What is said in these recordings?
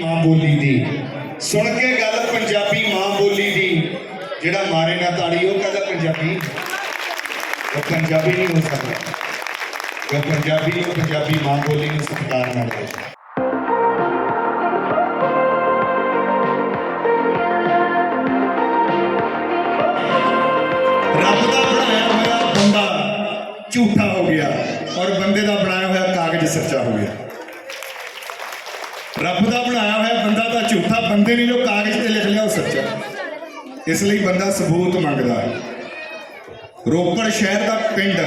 ਮਾਂ ਬੋਲੀ ਦੀ। ਸੁਣ ਕੇ ਗੱਲ ਪੰਜਾਬੀ ਮਾਂ ਬੋਲੀ ਦੀ। ਜਿਹੜਾ ਮਾਰੇ ਨਾ ਤਾੜੀ, ਉਹ ਕਹਿੰਦਾ ਪੰਜਾਬੀ। ਉਹ ਪੰਜਾਬੀ ਨਹੀਂ ਹੋ ਸਕਦਾ। ਜੋ ਪੰਜਾਬੀ ਉਹ ਪੰਜਾਬੀ ਮਾਂ ਬੋਲੀ ਨੂੰ ਸਤਿਕਾਰ ਨਾਲ ਦੇ ਰੱਬ ਦਾ ਬਣਾਇਆ ਹੋਇਆ ਬੰਦਾ ਝੂਠਾ ਹੋ ਗਿਆ ਔਰ ਬੰਦੇ ਦਾ ਬਣਾਇਆ ਹੋਇਆ ਕਾਗਜ਼ ਸੱਚਾ ਹੋ ਗਿਆ ਰੱਬ ਦਾ ਬਣਾਇਆ ਹੋਇਆ ਬੰਦਾ ਤਾਂ ਝੂਠਾ ਬੰਦੇ ਨੇ ਜੋ ਕਾਗਜ਼ ਤੇ ਲਿਖ ਲਿਆ ਉਹ ਸੱਚਾ। ਇਸ ਲਈ ਬੰਦਾ ਸਬੂਤ ਮੰਗਦਾ ਹੈ। ਰੋਪੜ ਸ਼ਹਿਰ ਦਾ ਪਿੰਡ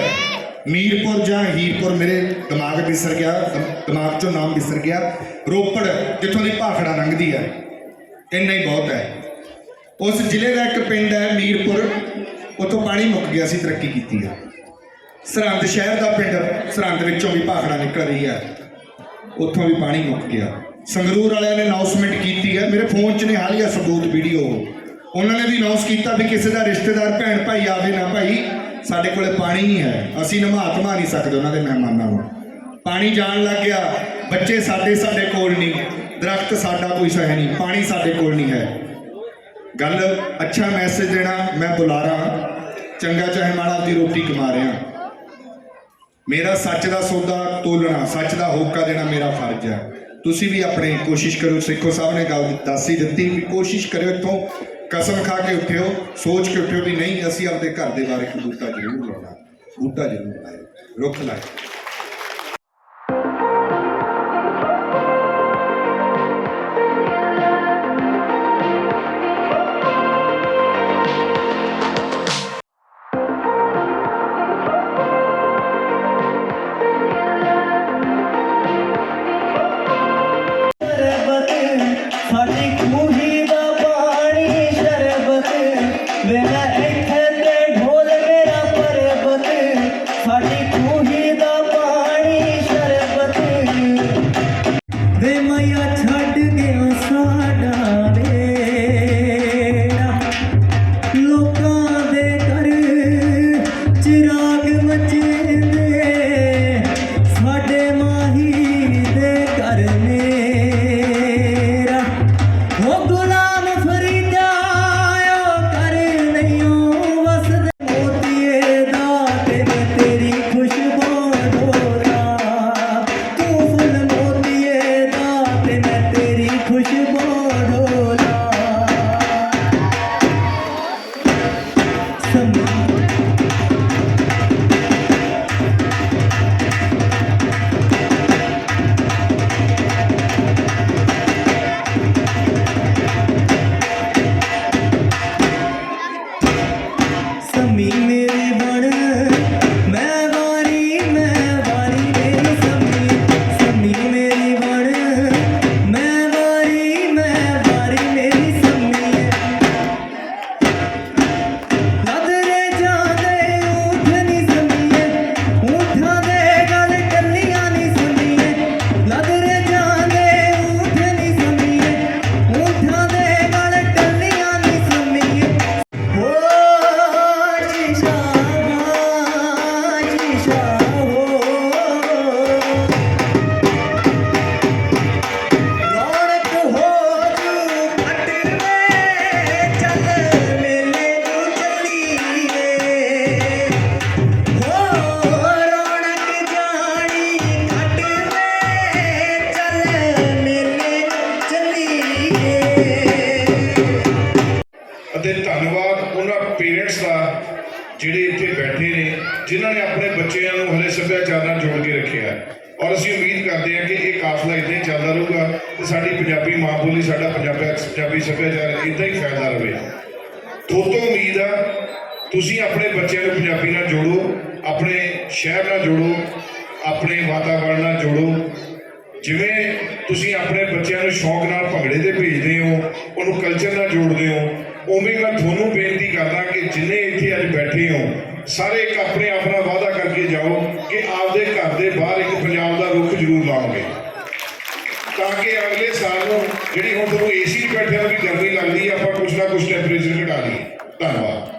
ਮੀਰਪੁਰ ਜਾਂ ਹੀਰਪੁਰ, ਮੇਰੇ ਦਿਮਾਗ ਵਿਸਰ ਗਿਆ ਦਿਮਾਗ ਚੋਂ ਨਾਮ ਵਿਸਰ ਗਿਆ। ਰੋਪੜ ਜਿੱਥੋਂ ਦੀ ਭਾਖੜਾ ਲੰਘਦੀ ਹੈ, ਇੰਨਾ ਹੀ ਬਹੁਤ ਹੈ। ਉਸ ਜ਼ਿਲ੍ਹੇ ਦਾ ਇੱਕ ਪਿੰਡ ਹੈ, ਮੀਰਪੁਰ। ਉੱਥੋਂ ਪਾਣੀ ਮੁੱਕ ਗਿਆ ਸੀ, ਤਰੱਕੀ ਕੀਤੀ ਹੈ। ਸਰਹੰਦ ਸ਼ਹਿਰ ਦਾ ਪਿੰਡ, ਸਰਹੰਦ ਵਿੱਚੋਂ ਵੀ ਭਾਖੜਾ ਨਿਕਲ ਰਹੀ ਹੈ। ਉੱਥੋਂ ਵੀ ਪਾਣੀ ਮੁੱਕ ਗਿਆ। ਸੰਗਰੂਰ ਵਾਲਿਆਂ ਨੇ ਅਨਾਉਂਸਮੈਂਟ ਕੀਤੀ ਹੈ। ਮੇਰੇ ਫੋਨ 'ਚ ਨੇ ਹਾਲੀਆ ਸਬੂਤ ਵੀਡੀਓ ਉਹਨਾਂ ਨੇ ਵੀ ਅਨਾਉਂਸ ਕੀਤਾ ਵੀ ਕਿਸੇ ਦਾ ਰਿਸ਼ਤੇਦਾਰ, ਭੈਣ ਭਾਈ ਆਵੇ ਨਾ ਭਾਈ, ਸਾਡੇ ਕੋਲੇ ਪਾਣੀ ਹੀ ਹੈ। ਅਸੀਂ ਨਮਾ ਧਮਾ ਨਹੀਂ ਸਕਦੇ ਉਹਨਾਂ ਦੇ ਮਹਿਮਾਨਾਂ ਨੂੰ। ਪਾਣੀ ਜਾਣ ਲੱਗ ਗਿਆ। ਬੱਚੇ ਸਾਡੇ ਸਾਡੇ ਕੋਲ ਨਹੀਂ। ਦਰਖਤ ਸਾਡਾ ਕੋਈ ਸਹਿ ਨਹੀਂ। ਪਾਣੀ ਸਾਡੇ ਕੋਲ ਨਹੀਂ ਹੈ। ਗੱਲ ਅੱਛਾ ਮੈਸੇਜ ਦੇਣਾ, ਮੈਂ ਬੁਲਾਰਾ ਚੰਗਾ ਚਾਹੇ ਮਾੜਾ ਦੀ ਰੋਟੀ ਕਮਾ ਰਿਹਾ ਮੇਰਾ ਸੱਚ ਦਾ ਸੌਦਾ ਤੋਲਣਾ, ਸੱਚ ਦਾ ਹੋਕਾ ਦੇਣਾ ਮੇਰਾ ਫਰਜ਼ ਹੈ। ਤੁਸੀਂ ਵੀ ਆਪਣੇ ਕੋਸ਼ਿਸ਼ ਕਰੋ, ਸਿੱਖੋ ਸਾਹਿਬ ਨੇ ਗੱਲ ਦੱਸ ਹੀ ਦਿੱਤੀ ਵੀ ਕੋਸ਼ਿਸ਼ ਕਰਿਓ, ਇੱਥੋਂ ਕਸਮ ਖਾ ਕੇ ਉੱਠਿਓ, ਸੋਚ ਕੇ ਉੱਠਿਓ ਵੀ ਨਹੀਂ, ਅਸੀਂ ਆਪਣੇ ਘਰ ਦੇ ਬਾਰੇ ਇੱਕ ਬੂਟਾ ਜ਼ਰੂਰ ਲਾਉਣਾ, ਬੂਟਾ ਜ਼ਰੂਰ ਲਾਇਓ, ਰੁੱਖ ਲਾਇਓ। ਸ਼ੌਂਕ ਤੇ ਭੇਜਦੇ ਹੋ, ਉਹਨੂੰ ਕਲਚਰ ਨਾਲ ਜੋੜਦੇ ਹੋ, ਉਵੇਂ ਮੈਂ ਤੁਹਾਨੂੰ ਬੇਨਤੀ ਕਰਦਾ ਕਿ ਜਿੰਨੇ ਇੱਥੇ ਅੱਜ ਬੈਠੇ ਹੋ, ਸਾਰੇ ਇੱਕ ਆਪਣੇ ਆਪ ਨਾਲ ਵਾਅਦਾ ਕਰਕੇ ਜਾਓ ਕਿ ਆਪਦੇ ਘਰ ਦੇ ਬਾਹਰ ਇੱਕ ਪੰਜਾਬ ਦਾ ਰੁੱਖ ਜ਼ਰੂਰ ਲਾਓਗੇ। ਤਾਂ ਕਿ ਅਗਲੇ ਸਾਲ ਨੂੰ ਜਿਹੜੀ ਹੁਣ ਤੁਹਾਨੂੰ ਏਸੀ 'ਚ ਬੈਠਿਆਂ ਨੂੰ ਵੀ ਗਰਮੀ ਲੱਗਦੀ ਆਪਾਂ ਕੁਛ ਨਾ ਕੁਛ ਟੈਂਪਰੇਚਰ ਘਟਾ ਲਈਏ ਧੰਨਵਾਦ।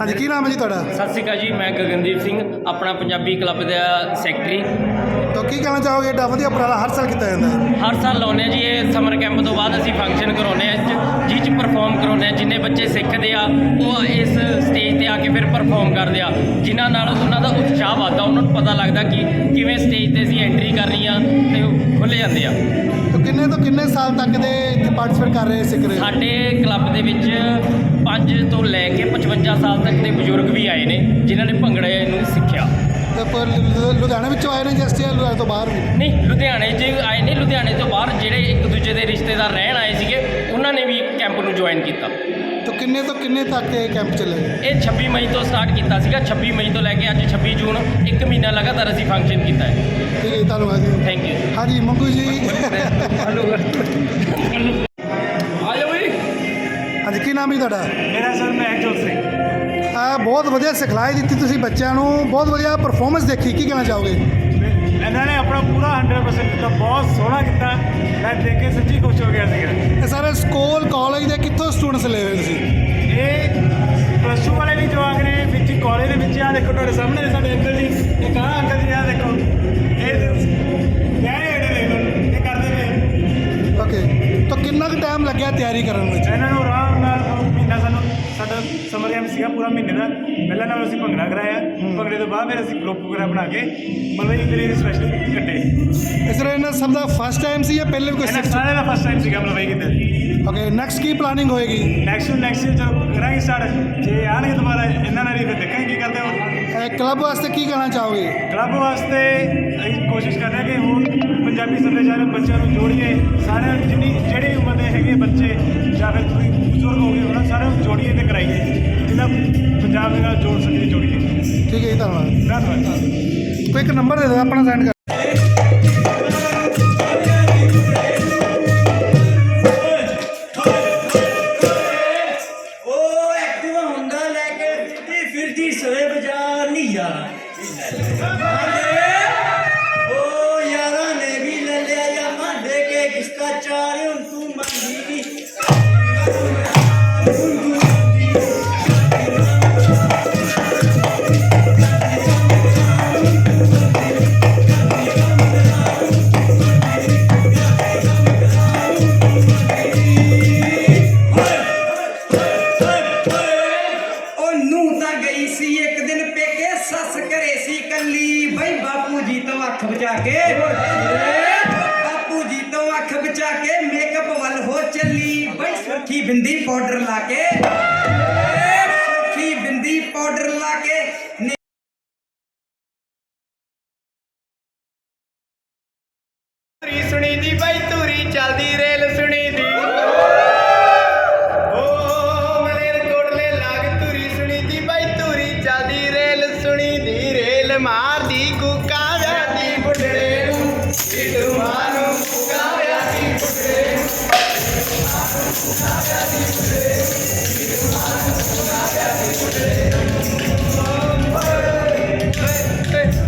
ਹਾਂਜੀ ਕੀ ਨਾਮ ਹੈ ਜੀ ਤੁਹਾਡਾ? ਸਤਿ ਸ਼੍ਰੀ ਅਕਾਲ ਜੀ ਮੈਂ ਗਗਨਦੀਪ ਸਿੰਘ ਆਪਣਾ ਪੰਜਾਬੀ ਕਲੱਬ ਦਾ ਸੈਕਟਰੀ। ਤਾਂ ਕੀ ਕਹਿਣਾ ਚਾਹੋਗੇ? ਏਡਾ ਵਧੀਆ ਉਪਰਾਲਾ ਹਰ ਸਾਲ ਕੀਤਾ ਜਾਂਦਾ ਹੈ। ਹਰ ਸਾਲ ਲਾਉਂਦੇ ਹਾਂ ਜੀ ਇਹ ਸਮਰ ਕੈਂਪ ਤੋਂ ਬਾਅਦ ਅਸੀਂ ਫੰਕਸ਼ਨ ਕਰਾਉਂਦੇ ਹਾਂ ਜਿਹ 'ਚ ਪਰਫਾਰਮ ਕਰਾਉਂਦੇ ਹਾਂ ਜਿੰਨੇ ਬੱਚੇ ਸਿੱਖਦੇ ਆ ਉਹ ਇਸ ਸਟੇਜ ਤੇ ਆ ਕੇ ਫਿਰ ਪਰਫਾਰਮ ਕਰਦੇ ਆ। ਜਿਨ੍ਹਾਂ ਨਾਲ ਉਹਨਾਂ ਦਾ ਉਤਸ਼ਾਹ ਵੱਧਦਾ ਉਹਨਾਂ ਨੂੰ ਪਤਾ ਲੱਗਦਾ ਕਿ ਕਿਵੇਂ ਸਟੇਜ ਤੇ ਅਸੀਂ ਐਂਟਰੀ ਕਰਨੀ ਆ ਤੇ ਉਹ ਖੁੱਲ੍ਹ ਜਾਂਦੇ ਆ। ਕਿੰਨੇ ਤੋਂ ਕਿੰਨੇ ਸਾਲ ਤੱਕ ਦੇ ਇੱਥੇ ਪਾਰਟਿਸਿਪੇਟ ਕਰ ਰਹੇ ਸਿੱਖ ਰਹੇ? ਸਾਡੇ ਕਲੱਬ ਦੇ ਵਿੱਚ 5 ਤੋਂ ਲੈ ਕੇ 55 ਸਾਲ ਤੱਕ ਦੇ ਬਜ਼ੁਰਗ ਵੀ ਆਏ ਨੇ ਜਿਨ੍ਹਾਂ ਨੇ ਭੰਗੜੇ ਨੂੰ ਸਿੱਖਿਆ। ਲੁਧਿਆਣੇ ਵਿੱਚੋਂ ਆਏ ਨੇ ਜਸਟ ਜਾਂ ਲੁਧਿਆਣੇ ਤੋਂ ਬਾਹਰ ਨਹੀਂ ਲੁਧਿਆਣੇ 'ਚ ਆਏ ਨੇ ਲੁਧਿਆਣੇ ਤੋਂ ਬਾਹਰ ਜਿਹੜੇ ਇੱਕ ਦੂਜੇ ਦੇ ਰਿਸ਼ਤੇਦਾਰ ਰਹਿਣ ਆਏ ਸੀਗੇ ਉਹਨਾਂ ਨੇ ਵੀ ਕੈਂਪ ਨੂੰ ਜੁਆਇਨ ਕੀਤਾ। ਕਿੰਨੇ ਤੋਂ ਕਿੰਨੇ ਤੱਕ ਇਹ ਕੈਂਪ ਚੱਲੇਗਾ ਇਹ 26 ਮਈ ਤੋਂ ਸਟਾਰਟ ਕੀਤਾ ਸੀਗਾ। 26 ਮਈ ਤੋਂ ਲੈ ਕੇ ਅੱਜ 26 ਜੂਨ ਇੱਕ ਮਹੀਨਾ ਲਗਾਤਾਰ ਅਸੀਂ ਫੰਕਸ਼ਨ ਕੀਤਾ ਹੈ। ਠੀਕ ਹੈ ਜੀ, ਧੰਨਵਾਦ ਜੀ। ਥੈਂਕ ਯੂ ਹਾਂਜੀ ਮੰਗੂ ਜੀ। ਆਜੋ ਬਈ। ਹਾਂਜੀ ਕੀ ਨਾਮ ਹੈ ਜੀ ਤੁਹਾਡਾ? ਮੇਰਾ ਸਰ ਮਹਿਕਜੋਤ ਸਿੰਘ। ਆ ਬਹੁਤ ਵਧੀਆ ਸਿਖਲਾਈ ਦਿੱਤੀ ਤੁਸੀਂ ਬੱਚਿਆਂ ਨੂੰ। ਬਹੁਤ ਵਧੀਆ ਪਰਫਾਰਮੈਂਸ ਦੇਖੀ। ਕੀ ਕਹਿਣਾ ਚਾਹੋਗੇ? ਇਹਨਾਂ ਨੇ ਆਪਣਾ ਪੂਰਾ 100% ਕੀਤਾ ਬਹੁਤ ਸੋਹਣਾ ਕੀਤਾ। ਮੈਂ ਦੇਖ ਕੇ ਸੱਚੀ ਖੁਸ਼ ਹੋ ਗਿਆ ਸੀਗਾ। ਇਹ ਸਾਰੇ ਸਕੂਲ ਕਾਲਜ ਦੇ ਕਿੱਥੋਂ ਸਟੂਡੈਂਟਸ ਲਏ ਹੋਏ ਤੁਸੀਂ? ਇਹ ਪਲੱਸ 2 ਵਾਲੇ ਵੀ ਜਵਾਕ ਨੇ ਵਿੱਚ ਕਾਲਜ ਦੇ ਵਿੱਚ ਆ ਦੇਖੋ ਤੁਹਾਡੇ ਸਾਹਮਣੇ ਸਾਡੇ ਅੰਕਲ ਜੀ ਇਹ ਕਹਾਂ ਅੰਕਲ ਜੀ ਆ ਦੇਖੋ। ਇਹ ਦੇਖ ਕਰਦੇ ਪਏ। ਓਕੇ ਤਾਂ ਕਿੰਨਾ ਕੁ ਟਾਈਮ ਲੱਗਿਆ ਤਿਆਰੀ ਕਰਨ ਵਿੱਚ? ਇਹਨਾਂ ਨੂੰ ਆਰਾਮ ਨਾਲ ਮਹੀਨਾ ਸਾਨੂੰ ਸਾਡਾ ਸਮਰ ਕੈਂਪ ਸੀਗਾ ਪੂਰਾ ਮਹੀਨੇ ਦਾ। ਪਹਿਲਾਂ ਨਾਲ ਅਸੀਂ ਭੰਗੜਾ ਕਰਾਇਆ। ਭੰਗੜੇ ਤੋਂ ਬਾਅਦ ਫਿਰ ਅਸੀਂ ਗਰੁੱਪ ਵਗੈਰਾ ਬਣਾ ਕੇ ਮਤਲਬ ਇੱਕ ਦਿਨ ਸਪੈਸ਼ਲ ਕੱਢੇ। ਇਸ ਤਰ੍ਹਾਂ ਇਹਨਾਂ ਸਭ ਦਾ ਫਸਟ ਟਾਈਮ ਸੀ ਜਾਂ ਪਹਿਲੇ ਵੀ ਕੋਈ ਇਹਨਾਂ ਸਾਰਿਆਂ ਦਾ ਫਸਟ ਟਾਈਮ ਸੀਗਾ ਮਤਲਬ ਇਹ ਕਿਤੇ। ਓਕੇ ਨੈਕਸਟ ਕੀ ਪਲਾਨਿੰਗ ਹੋਏਗੀ? ਨੈਕਸਟ ਨੈਕਸਟ ਜਦੋਂ ਕਰਾਂਗੇ ਸਟਾਰਟ ਜੇ ਆਣਗੇ ਦੁਬਾਰਾ ਇਹਨਾਂ ਨਾਲ ਹੀ ਫਿਰ ਦੇਖਾਂਗੇ ਕੀ ਕਰਦੇ ਹੋ ਕਲੱਬ ਵਾਸਤੇ ਕੀ ਕਹਿਣਾ ਚਾਹੋਗੇ? ਕਲੱਬ ਵਾਸਤੇ ਅਸੀਂ ਕੋਸ਼ਿਸ਼ ਕਰ ਰਹੇ ਹਾਂ ਕਿ ਹੋਰ ਪੰਜਾਬੀ ਸੱਭਿਆਚਾਰ ਬੱਚਿਆਂ ਨੂੰ ਜੋੜੀਏ। ਸਾਰਿਆਂ ਨੂੰ ਜਿੰਨੀ ਜਿਹੜੀ ਦੇ ਬੱਚੇ ਜਾਂ ਫਿਰ ਤੁਸੀਂ ਬਜ਼ੁਰਗ ਹੋ ਗਏ ਉਹਨਾਂ ਸਾਰਿਆਂ ਨੂੰ ਜੋੜੀਏ ਤੇ ਕਰਾਈਏ। ਜਿਹਦਾ ਪੰਜਾਬ ਦੇ ਨਾਲ ਜੋੜ ਸਕੀਏ ਜੋੜੀਏ। ਠੀਕ ਹੈ ਜੀ ਧੰਨਵਾਦ। ਧੰਨਵਾਦ। ਕੋਈ ਇੱਕ ਨੰਬਰ ਦੇ ਦਿਓ ਆਪਣਾ ਸੈਂਡ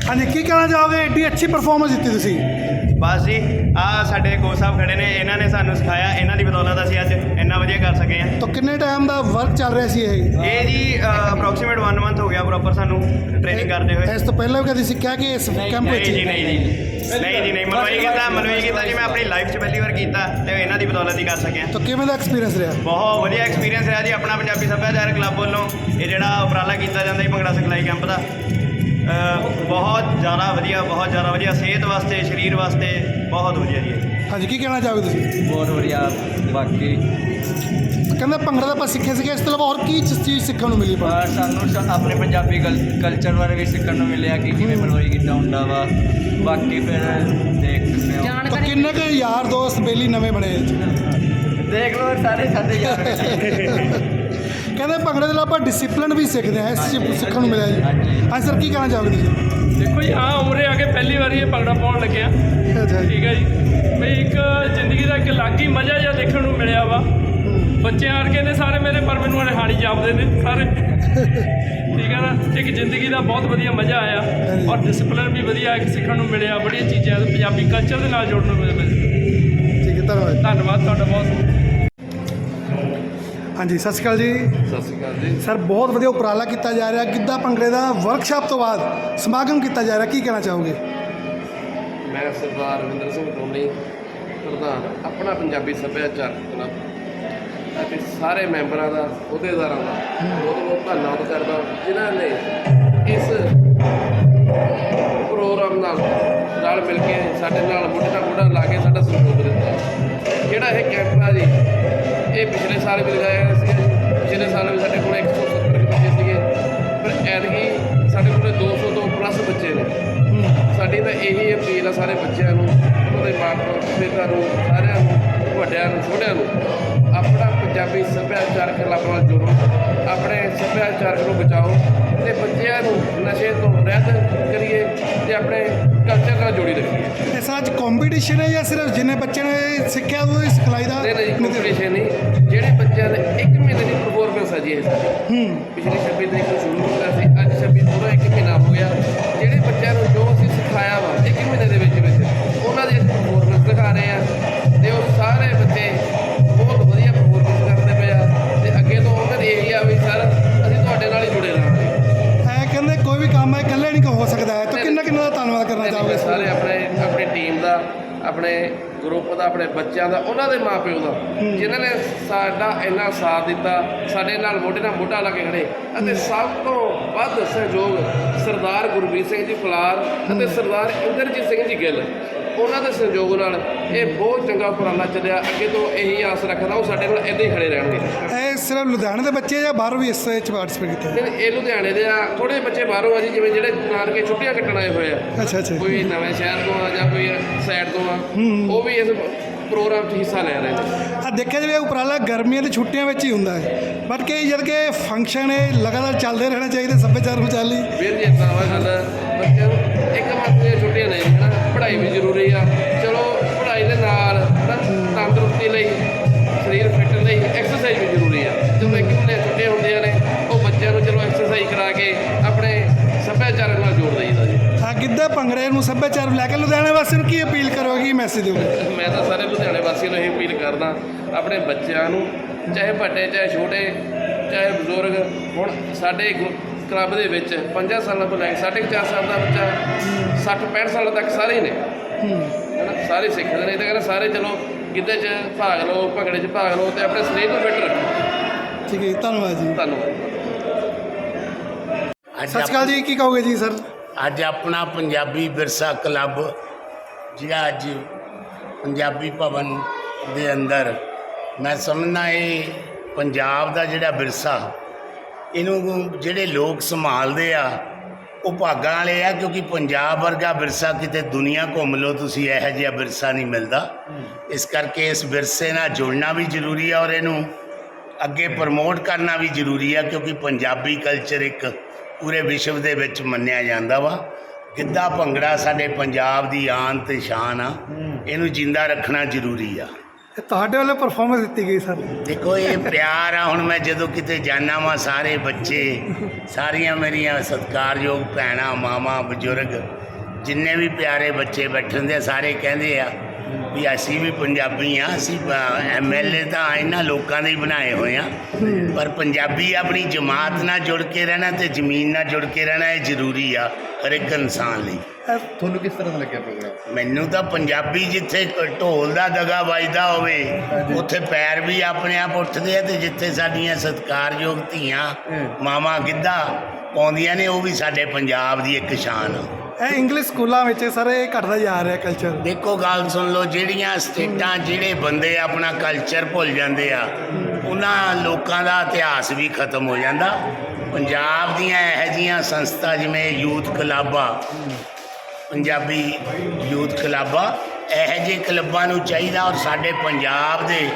ਹਾਂਜੀ ਕੀ ਕਹਿਣਾ ਚਾਹੋਗੇ? ਏਡੀ ਅੱਛੀ ਪਰਫਾਰਮੈਂਸ ਦਿੱਤੀ ਤੁਸੀਂ। ਬਸ ਜੀ ਆ ਸਾਡੇ ਕੋਚ ਸਾਹਿਬ ਖੜੇ ਨੇ। ਇਹਨਾਂ ਨੇ ਸਾਨੂੰ ਸਿਖਾਇਆ ਇਹਨਾਂ ਦੀ ਬਦੌਲਤ ਅਸੀਂ ਅੱਜ ਇੰਨਾ ਵਧੀਆ ਕਰ ਸਕੇ ਆ ਤਾਂ ਕਿੰਨੇ ਟਾਈਮ ਦਾ ਵਰਕ ਚੱਲ ਰਿਹਾ ਸੀ ਇਹ? ਇਹ ਜੀ ਅਪਰੋਕਸੀਮੇਟ 1 ਮੰਥ ਹੋ ਗਿਆ ਪ੍ਰੋਪਰ ਸਾਨੂੰ ਟ੍ਰੇਨਿੰਗ ਕਰਦੇ ਹੋਏ। ਇਸ ਤੋਂ ਪਹਿਲਾਂ ਵੀ ਕਦੀ ਸਿੱਖਿਆ ਕਿ ਇਸ ਕੈਂਪ ਨਹੀਂ ਵਿੱਚ? ਜੀ ਨਹੀਂ ਜੀ। ਨਹੀਂ ਜੀ ਨਹੀਂ ਮਨੋਈ ਕੀਤਾ ਮਨੋਈ ਕੀਤਾ ਜੀ ਮੈਂ ਆਪਣੀ ਲਾਈਫ 'ਚ ਪਹਿਲੀ ਵਾਰ ਕੀਤਾ ਤੇ ਇਹਨਾਂ ਦੀ ਬਦੌਲਤ ਹੀ ਕਰ ਸਕਿਆ। ਤਾਂ ਕਿਵੇਂ ਦਾ ਐਕਸਪੀਰੀਅੰਸ ਰਿਹਾ? ਬਹੁਤ ਵਧੀਆ ਐਕਸਪੀਰੀਅੰਸ ਰਿਹਾ ਜੀ ਆਪਣਾ ਪੰਜਾਬੀ ਸੱਭਿਆਚਾਰ ਕਲੱਬ ਵੱਲੋਂ ਇਹ ਜਿਹੜਾ ਉਪਰਾਲਾ ਕੀਤਾ ਜਾਂਦਾ ਜੀ ਭੰਗੜਾ ਸਿਖਲਾਈ ਕੈਂਪ ਦਾ। ਬਹੁਤ ਜ਼ਿਆਦਾ ਵਧੀਆ ਬਹੁਤ ਜ਼ਿਆਦਾ ਵਧੀਆ ਸਿਹਤ ਵਾਸਤੇ ਸਰੀਰ ਵਾਸਤੇ ਬਹੁਤ ਵਧੀਆ ਜੀ ਇਹ। ਹਾਂਜੀ ਕੀ ਕਹਿਣਾ ਚਾਹੋਗੇ ਤੁਸੀਂ? ਬਹੁਤ ਵਧੀਆ ਬਾਕੀ ਕਹਿੰਦੇ ਭੰਗੜਾ ਤਾਂ ਆਪਾਂ ਸਿੱਖੇ ਸੀਗੇ ਇਸ ਤੋਂ ਇਲਾਵਾ ਹੋਰ ਕੀ ਚੀਜ਼ ਚੀਜ਼ ਸਿੱਖਣ ਨੂੰ ਮਿਲੀ ਪਰ ਸਾਨੂੰ ਸ- ਆਪਣੇ ਪੰਜਾਬੀ ਕਲਚਰ ਬਾਰੇ ਵੀ ਸਿੱਖਣ ਨੂੰ ਮਿਲਿਆ ਕਿ ਕਿਵੇਂ ਬਣਵਾਈ ਕੀਤਾ ਹੁੰਦਾ ਵਾ। ਬਾਕੀ ਫਿਰ ਦੇਖਦੇ ਹਾਂ। ਤਾਂ ਕਿੰਨੇ ਕੁ ਯਾਰ ਦੋਸਤ ਬੇਲੀ ਨਵੇਂ ਬਣੇ ਇਹ 'ਚ? ਦੇਖ ਲਓ ਸਾਰੇ ਸਾਡੇ ਯਾਰ। ਕਹਿੰਦੇ ਭੰਗੜੇ ਦੇ ਇਲਾਵਾ ਡਿਸਪਲਿਨ ਵੀ ਸਿੱਖਦੇ ਆ ਇਸ ਚੀਜ਼ ਸਿੱਖਣ ਨੂੰ ਮਿਲਿਆ ਜੀ। ਹਾਂਜੀ। ਹਾਂਜੀ ਸਰ ਕੀ ਕਹਿਣਾ ਚਾਹੋਗੇ ਤੁਸੀਂ? ਦੇਖੋ ਜੀ ਹਾਂ ਉਮਰੇ ਆ ਕੇ ਪਹਿਲੀ ਵਾਰੀ ਇਹ ਭੰਗੜਾ ਪਾਉਣ ਲੱਗਿਆ ਅੱਛਾ ਜੀ। ਠੀਕ ਹੈ ਜੀ। ਬਈ ਇੱਕ ਜ਼ਿੰਦਗੀ ਦਾ ਇੱਕ ਅਲੱਗ ਹੀ ਮਜ਼ਾ ਜਿਹਾ ਦੇਖਣ ਨੂੰ ਮਿਲਿਆ ਵਾ। ਬੱਚੇ ਆੜ ਕੇ ਨੇ ਸਾਰੇ ਮੇਰੇ ਪਰ ਮੈਨੂੰ ਹਾਣੀ ਜਾਪਦੇ ਨੇ ਸਾਰੇ। ਠੀਕ ਹੈ ਨਾ? ਇੱਕ ਜ਼ਿੰਦਗੀ ਦਾ ਬਹੁਤ ਵਧੀਆ ਮਜ਼ਾ ਆਇਆ। ਔਰ ਡਿਸਪਲਿਨ ਵੀ ਵਧੀਆ ਇੱਕ ਸਿੱਖਣ ਨੂੰ ਮਿਲਿਆ ਬੜੀਆਂ ਚੀਜ਼ਾਂ ਪੰਜਾਬੀ ਕਲਚਰ ਦੇ ਨਾਲ ਜੁੜਨ ਨੂੰ ਮਿਲਿਆ ਠੀਕ ਹੈ ਧੰਨਵਾਦ। ਧੰਨਵਾਦ ਤੁਹਾਡਾ ਬਹੁਤ ਹਾਂਜੀ ਸਤਿ ਸ਼੍ਰੀ ਅਕਾਲ ਜੀ। ਸਤਿ ਸ਼੍ਰੀ ਅਕਾਲ ਜੀ। ਸਰ ਬਹੁਤ ਵਧੀਆ ਉਪਰਾਲਾ ਕੀਤਾ ਜਾ ਰਿਹਾ। ਗਿੱਧਾ ਭੰਗੜੇ ਦਾ ਵਰਕਸ਼ਾਪ ਤੋਂ ਬਾਅਦ ਸਮਾਗਮ ਕੀਤਾ ਜਾ ਰਿਹਾ। ਕੀ ਕਹਿਣਾ ਚਾਹੋਗੇ? ਮੈਂ ਸਰਦਾਰ ਰਵਿੰਦਰ ਸਿੰਘ ਟੋਨੀ ਪ੍ਰਧਾਨ ਆਪਣਾ ਪੰਜਾਬੀ ਸੱਭਿਆਚਾਰ ਕਲੱਬ। ਅਤੇ ਸਾਰੇ ਮੈਂਬਰਾਂ ਦਾ, ਅਹੁਦੇਦਾਰਾਂ ਦਾ, ਬਹੁਤ ਬਹੁਤ ਧੰਨਵਾਦ ਕਰਦਾ। ਜਿਨ੍ਹਾਂ ਨੇ ਇਸ ਪ੍ਰੋਗਰਾਮ ਨਾਲ ਨਾਲ ਮਿਲ ਕੇ ਸਾਡੇ ਨਾਲ ਮੋਢੇ ਨਾਲ ਮੋਢਾ ਲਾ ਕੇ ਸਾਡਾ ਸਹਿਯੋਗ ਦਿੱਤਾ। ਜਿਹੜਾ ਇਹ ਕੈਂਪ ਆ ਜੀ, ਇਹ ਪਿਛਲੇ ਸਾਲ ਵੀ ਲਗਾਇਆ ਗਿਆ ਸੀ। ਪਿਛਲੇ ਸਾਲ ਵੀ ਸਾਡੇ ਕੋਲ 170 ਕੁ ਬੱਚੇ ਸੀਗੇ। ਪਰ ਐਤਕੀ ਸਾਡੇ ਕੋਲ 200 ਤੋਂ ਪਲੱਸ ਬੱਚੇ ਨੇ। ਸਾਡੀ ਤਾਂ ਇਹੀ ਅਪੀਲ ਆ ਸਾਰੇ ਬੱਚਿਆਂ ਨੂੰ, ਉਹਦੇ ਮਾਪੇ ਪਿਤਾ ਨੂੰ, ਸਾਰਿਆਂ ਨੂੰ। ਵੱਡਿਆਂ ਨੂੰ ਛੋਟਿਆਂ ਨੂੰ ਆਪਣਾ ਪੰਜਾਬੀ ਸੱਭਿਆਚਾਰ ਕਲੱਬ ਨਾਲ ਜੁੜੋ ਆਪਣੇ ਸੱਭਿਆਚਾਰ ਨੂੰ ਬਚਾਓ ਤੇ ਬੱਚਿਆਂ ਨੂੰ ਨਸ਼ੇ ਤੋਂ ਰਹਿਤ ਕਰੀਏ ਤੇ ਆਪਣੇ ਕਲਚਰ ਨਾਲ ਜੋੜੀ ਰੱਖੀਏ। ਇਸ ਅੱਜ ਕੰਪੀਟੀਸ਼ਨ ਹੈ ਜਾਂ ਸਿਰਫ ਜਿੰਨੇ ਬੱਚੇ ਨੇ ਸਿੱਖਿਆ ਉਹ ਹੀ ਸਿਖਲਾਈ ਦਾ? ਨਹੀਂ ਨਹੀਂ ਕੰਪੀਟੀਸ਼ਨ ਨਹੀਂ। ਜਿਹੜੇ ਬੱਚਿਆਂ ਦੇ 1 ਮਹੀਨੇ ਦੀ ਪਰਫਾਰਮੈਂਸ ਹੈ ਜੀ ਇਹ ਸਾਡੀ। ਹੂੰ। ਪਿਛਲੀ 26 ਤਰੀਕ ਨੂੰ ਸ਼ੁਰੂ ਕੀਤਾ ਸੀ ਅੱਜ 26 ਪੂਰਾ 1 ਮਹੀਨਾ ਹੋ ਗਿਆ। ਜਿਹੜੇ ਬੱਚਿਆਂ ਨੂੰ ਜੋ ਅਸੀਂ ਸਿਖਾਇਆ ਵਾ 1 ਮਹੀਨੇ ਦੇ ਵਿੱਚ ਵਿੱਚ ਸਾਰੇ ਬੱਚੇ ਬਹੁਤ ਵਧੀਆ ਪਰਫਾਰਮੈਂਸ ਕਰਦੇ ਪਏ ਆ ਤੇ ਅੱਗੇ ਤੋਂ ਉਹਨਾਂ ਦੀ ਇਹੀ ਆ ਵੀ ਸਰ ਅਸੀਂ ਤੁਹਾਡੇ ਨਾਲ ਹੀ ਜੁੜੇ ਰਹਾਂਗੇ। ਕਹਿੰਦੇ ਕੋਈ ਵੀ ਕੰਮ ਹੈ ਇਕੱਲੇ ਨਹੀਂ ਹੋ ਸਕਦਾ ਹੈ। ਤਾਂ ਕਿੰਨਾ ਕਿੰਨਾ ਦਾ ਧੰਨਵਾਦ ਕਰਨਾ ਮੈਂ ਚਾਹੋਗੇ ਸਾਰੇ ਆਪਣੇ ਆਪਣੀ ਟੀਮ ਦਾ ਆਪਣੇ ਗਰੁੱਪ ਦਾ ਆਪਣੇ ਬੱਚਿਆਂ ਦਾ ਉਹਨਾਂ ਦੇ ਮਾਪਿਓ ਦਾ। ਜਿਨ੍ਹਾਂ ਨੇ ਸਾਡਾ ਇੰਨਾ ਸਾਥ ਦਿੱਤਾ ਸਾਡੇ ਨਾਲ ਮੋਢੇ ਨਾਲ ਮੋਢਾ ਲਾ ਕੇ ਖੜੇ। ਅਤੇ ਸਭ ਤੋਂ ਵੱਧ ਸਹਿਯੋਗ ਸਰਦਾਰ ਗੁਰਬੀਰ ਸਿੰਘ ਜੀ ਫਲਾਰ ਅਤੇ ਸਰਦਾਰ ਇੰਦਰਜੀਤ ਸਿੰਘ ਜੀ ਗਿੱਲ। ਉਹਨਾਂ ਦੇ ਸਹਿਯੋਗ ਨਾਲ ਇਹ ਬਹੁਤ ਚੰਗਾ ਉਪਰਾਲਾ ਚੱਲਿਆ। ਅੱਗੇ ਤੋਂ ਇਹੀ ਆਸ ਰੱਖਦਾ ਉਹ ਸਾਡੇ ਨਾਲ ਇੱਦਾਂ ਹੀ ਖੜੇ ਰਹਿਣਗੇ। ਇਹ ਸਿਰਫ ਲੁਧਿਆਣੇ ਦੇ ਬੱਚੇ ਜਾਂ ਬਾਹਰੋਂ ਵੀ ਇਸ ਵਿੱਚ ਪਾਰਟਿਸਪੇਟ ਕੀਤਾ? ਤੇ ਇਹ ਲੁਧਿਆਣੇ ਦੇ ਆ। ਥੋੜੇ ਬੱਚੇ ਬਾਹਰੋਂ ਆ ਜੀ ਜਿਵੇਂ ਜਿਹੜੇ ਨਾਨਕੇ ਛੁੱਟੀਆਂ ਕੱਟਣ ਆਏ ਹੋਏ ਆ। ਅੱਛਾ ਅੱਛਾ। ਕੋਈ ਨਵੇਂ ਸ਼ਹਿਰ ਤੋਂ ਆ ਜਾਂ ਕੋਈ ਸਾਈਡ ਤੋਂ ਆ। ਉਹ ਵੀ ਇਸ ਪ੍ਰੋਗਰਾਮ 'ਚ ਹਿੱਸਾ ਲੈ ਰਹੇ ਨੇ। ਆ ਦੇਖਿਆ ਜਾਵੇ ਇਹ ਉਪਰਾਲਾ ਗਰਮੀਆਂ ਦੀ ਛੁੱਟੀਆਂ ਵਿੱਚ ਹੀ ਹੁੰਦਾ ਹੈ। ਬਟ ਕਿ ਜਦ ਕਿ ਫੰਕਸ਼ਨ ਹੈ ਲਗਾਤਾਰ ਚੱਲਦੇ ਰਹਿਣਾ ਚਾਹੀਦਾ ਸੱਭਿਆਚਾਰ ਨੂੰ ਚੱਲੀ ਵੀਰ ਜੀ ਇਦਾਂ ਵਾ ਗੱਲ। ਬੱਚਿਆਂ ਨੂੰ ਇੱਕ ਮੰਥ ਦੀਆਂ ਛੁੱਟੀਆਂ ਨਹੀਂ ਹਨਾ? ਪੜ੍ਹਾਈ ਵੀ ਜ਼ਰੂਰੀ ਆ। ਚਲੋ ਪੜ੍ਹਾਈ ਦੇ ਨਾਲ ਹਨਾ? ਤੰਦਰੁਸਤੀ ਲਈ ਸਰੀਰ ਫਿੱਟ ਲਈ ਐਕਸਰਸਾਈਜ਼ ਵੀ ਜ਼ਰੂਰੀ ਆ। ਜਦੋਂ ਇੱਕ ਮਹੀਨੇ ਛੁੱਟੀਆਂ ਹੁੰਦੀਆਂ ਨੇ ਉਹ ਬੱਚਿਆਂ ਨੂੰ ਚਲੋ ਐਕਸਰਸਾਈਜ਼ ਕਰਾ ਕੇ ਆਪਣੇ ਸੱਭਿਆਚਾਰ ਨਾਲ ਜੋੜ ਦਈਦਾ ਜੀ। ਆ ਗਿੱਧਾ ਭੰਗੜੇ ਨੂੰ ਸੱਭਿਆਚਾਰ ਨੂੰ ਲੈ ਕੇ ਲੁਧਿਆਣੇ ਵਾਸੀਆਂ ਨੂੰ ਕੀ ਅਪੀਲ ਕਰੋਗੇ ਕੀ ਮੈਸੇਜ ਦਿਓਗੇ ਮੈਂ ਤਾਂ ਸਾਰੇ ਲੁਧਿਆਣੇ ਵਾਸੀਆਂ ਨੂੰ ਇਹ ਅਪੀਲ ਕਰਦਾ ਆਪਣੇ ਬੱਚਿਆਂ ਨੂੰ ਚਾਹੇ ਵੱਡੇ ਚਾਹੇ ਛੋਟੇ ਚਾਹੇ ਬਜ਼ੁਰਗ ਹੁਣ ਸਾਡੇ ਕਲੱਬ ਦੇ ਵਿੱਚ 5 ਸਾਲਾਂ ਤੋਂ ਲੈ ਕੇ ਸਾਢੇ ਕੁ ਚਾਰ ਸਾਲ ਦਾ ਬੱਚਾ 60 65 ਸਾਲਾਂ ਤੱਕ ਸਾਰੇ ਹੀ ਨੇ। ਹਨਾ ਸਾਰੇ ਸਿੱਖਦੇ ਨੇ। ਇਹ ਤਾਂ ਕਹਿੰਦਾ ਸਾਰੇ ਚਲੋ ਗਿੱਧੇ 'ਚ ਭਾਗ ਲਓ ਭੰਗੜੇ 'ਚ ਭਾਗ ਲਓ ਤੇ ਆਪਣੇ ਸਰੀਰ ਨੂੰ ਫਿੱਟ ਰੱਖੋ। ਠੀਕ ਹੈ ਧੰਨਵਾਦ ਜੀ। ਧੰਨਵਾਦ। ਅੱਜ ਸਤਿ ਸ਼੍ਰੀ ਅਕਾਲ ਜੀ ਕੀ ਕਹੋਗੇ ਜੀ ਸਰ? ਅੱਜ ਆਪਣਾ ਪੰਜਾਬੀ ਵਿਰਸਾ ਕਲੱਬ ਜਿਹੜਾ ਅੱਜ ਪੰਜਾਬੀ ਭਵਨ ਦੇ ਅੰਦਰ ਮੈਂ ਸਮਝਦਾ ਇਹ ਪੰਜਾਬ ਦਾ ਜਿਹੜਾ ਵਿਰਸਾ ਇਹਨੂੰ ਜਿਹੜੇ ਲੋਕ ਸੰਭਾਲਦੇ ਆ ਉਹ ਭਾਗਾਂ ਵਾਲੇ ਆ ਕਿਉਂਕਿ ਪੰਜਾਬ ਵਰਗਾ ਵਿਰਸਾ ਕਿਤੇ ਦੁਨੀਆ ਘੁੰਮ ਲਓ ਤੁਸੀਂ ਇਹੋ ਜਿਹਾ ਵਿਰਸਾ ਨਹੀਂ ਮਿਲਦਾ। ਇਸ ਕਰਕੇ ਇਸ ਵਿਰਸੇ ਨਾਲ ਜੁੜਨਾ ਵੀ ਜ਼ਰੂਰੀ ਆ ਔਰ ਇਹਨੂੰ ਅੱਗੇ ਪ੍ਰਮੋਟ ਕਰਨਾ ਵੀ ਜ਼ਰੂਰੀ ਆ ਕਿਉਂਕਿ ਪੰਜਾਬੀ ਕਲਚਰ ਇੱਕ ਪੂਰੇ ਵਿਸ਼ਵ ਦੇ ਵਿੱਚ ਮੰਨਿਆ ਜਾਂਦਾ ਵਾ। ਗਿੱਧਾ ਭੰਗੜਾ ਸਾਡੇ ਪੰਜਾਬ ਦੀ ਆਨ ਤੇ ਸ਼ਾਨ ਆ। ਇਹਨੂੰ ਜਿੰਦਾ ਰੱਖਣਾ ਜ਼ਰੂਰੀ ਆ। ਇਹ ਤੁਹਾਡੇ ਵੱਲੋਂ ਪਰਫਾਰਮੈਂਸ ਦਿੱਤੀ ਗਈ ਸਰ। ਦੇਖੋ, ਇਹ ਪਿਆਰ ਆ, ਹੁਣ ਮੈਂ ਜਦੋਂ ਕਿਤੇ ਜਾਣਾ ਵਾਂ, ਸਾਰੇ ਬੱਚੇ, ਸਾਰੀਆਂ ਮੇਰੀਆਂ ਸਤਿਕਾਰਯੋਗ ਭੈਣਾਂ, ਮਾਵਾਂ, ਬਜ਼ੁਰਗ, ਜਿੰਨੇ ਵੀ ਪਿਆਰੇ ਬੱਚੇ ਬੈਠੇ ਹੁੰਦੇ ਆ, ਸਾਰੇ ਕਹਿੰਦੇ ਆ ਵੀ ਅਸੀਂ ਵੀ ਪੰਜਾਬੀ ਆ ਅਸੀਂ ਐਮਐਲਏ ਤਾਂ ਇਹਨਾਂ ਲੋਕਾਂ ਦੇ ਹੀ ਬਣਾਏ ਹੋਏ ਆ ਪਰ ਪੰਜਾਬੀ ਆਪਣੀ ਜਮਾਤ ਨਾਲ ਜੁੜ ਕੇ ਰਹਿਣਾ ਤੇ ਜ਼ਮੀਨ ਨਾਲ ਜੁੜ ਕੇ ਰਹਿਣਾ ਇਹ ਜ਼ਰੂਰੀ ਆ ਹਰ ਇੱਕ ਇਨਸਾਨ ਲਈ। ਤੁਹਾਨੂੰ ਕਿਸ ਤਰ੍ਹਾਂ ਦਾ ਲੱਗਿਆ ਪ੍ਰੋਗਰਾਮ? ਮੈਨੂੰ ਤਾਂ ਪੰਜਾਬੀ ਜਿੱਥੇ ਢੋਲ ਦਾ ਦਗਾ ਵੱਜਦਾ ਹੋਵੇ ਉੱਥੇ ਪੈਰ ਵੀ ਆਪਣੇ ਆਪ ਉੱਠਦੇ ਆ ਤੇ ਜਿੱਥੇ ਸਾਡੀਆਂ ਸਤਿਕਾਰਯੋਗ ਧੀਆਂ ਮਾਵਾਂ ਗਿੱਧਾ ਪਾਉਂਦੀਆਂ ਨੇ ਉਹ ਵੀ ਸਾਡੇ ਪੰਜਾਬ ਦੀ ਇੱਕ ਸ਼ਾਨ ਆ। ਇਹ ਇੰਗਲਿਸ਼ ਸਕੂਲਾਂ ਵਿੱਚ ਸਰ ਇਹ ਘਟਦਾ ਜਾ ਰਿਹਾ ਕਲਚਰ ਦੇਖੋ ਗੱਲ ਸੁਣ ਲਓ, ਜਿਹੜੀਆਂ ਸਟੇਟਾਂ ਜਿਹੜੇ ਬੰਦੇ ਆਪਣਾ ਕਲਚਰ ਭੁੱਲ ਜਾਂਦੇ ਆ, ਉਹਨਾਂ ਲੋਕਾਂ ਦਾ ਇਤਿਹਾਸ ਵੀ ਖਤਮ ਹੋ ਜਾਂਦਾ। ਪੰਜਾਬ ਦੀਆਂ ਇਹੋ ਜਿਹੀਆਂ ਸੰਸਥਾ ਜਿਵੇਂ youth club, Punjabi youth club, ਇਹੋ ਜਿਹੇ ਕਲੱਬਾਂ ਨੂੰ ਚਾਹੀਦਾ ਔਰ ਸਾਡੇ ਪੰਜਾਬ ਦੇ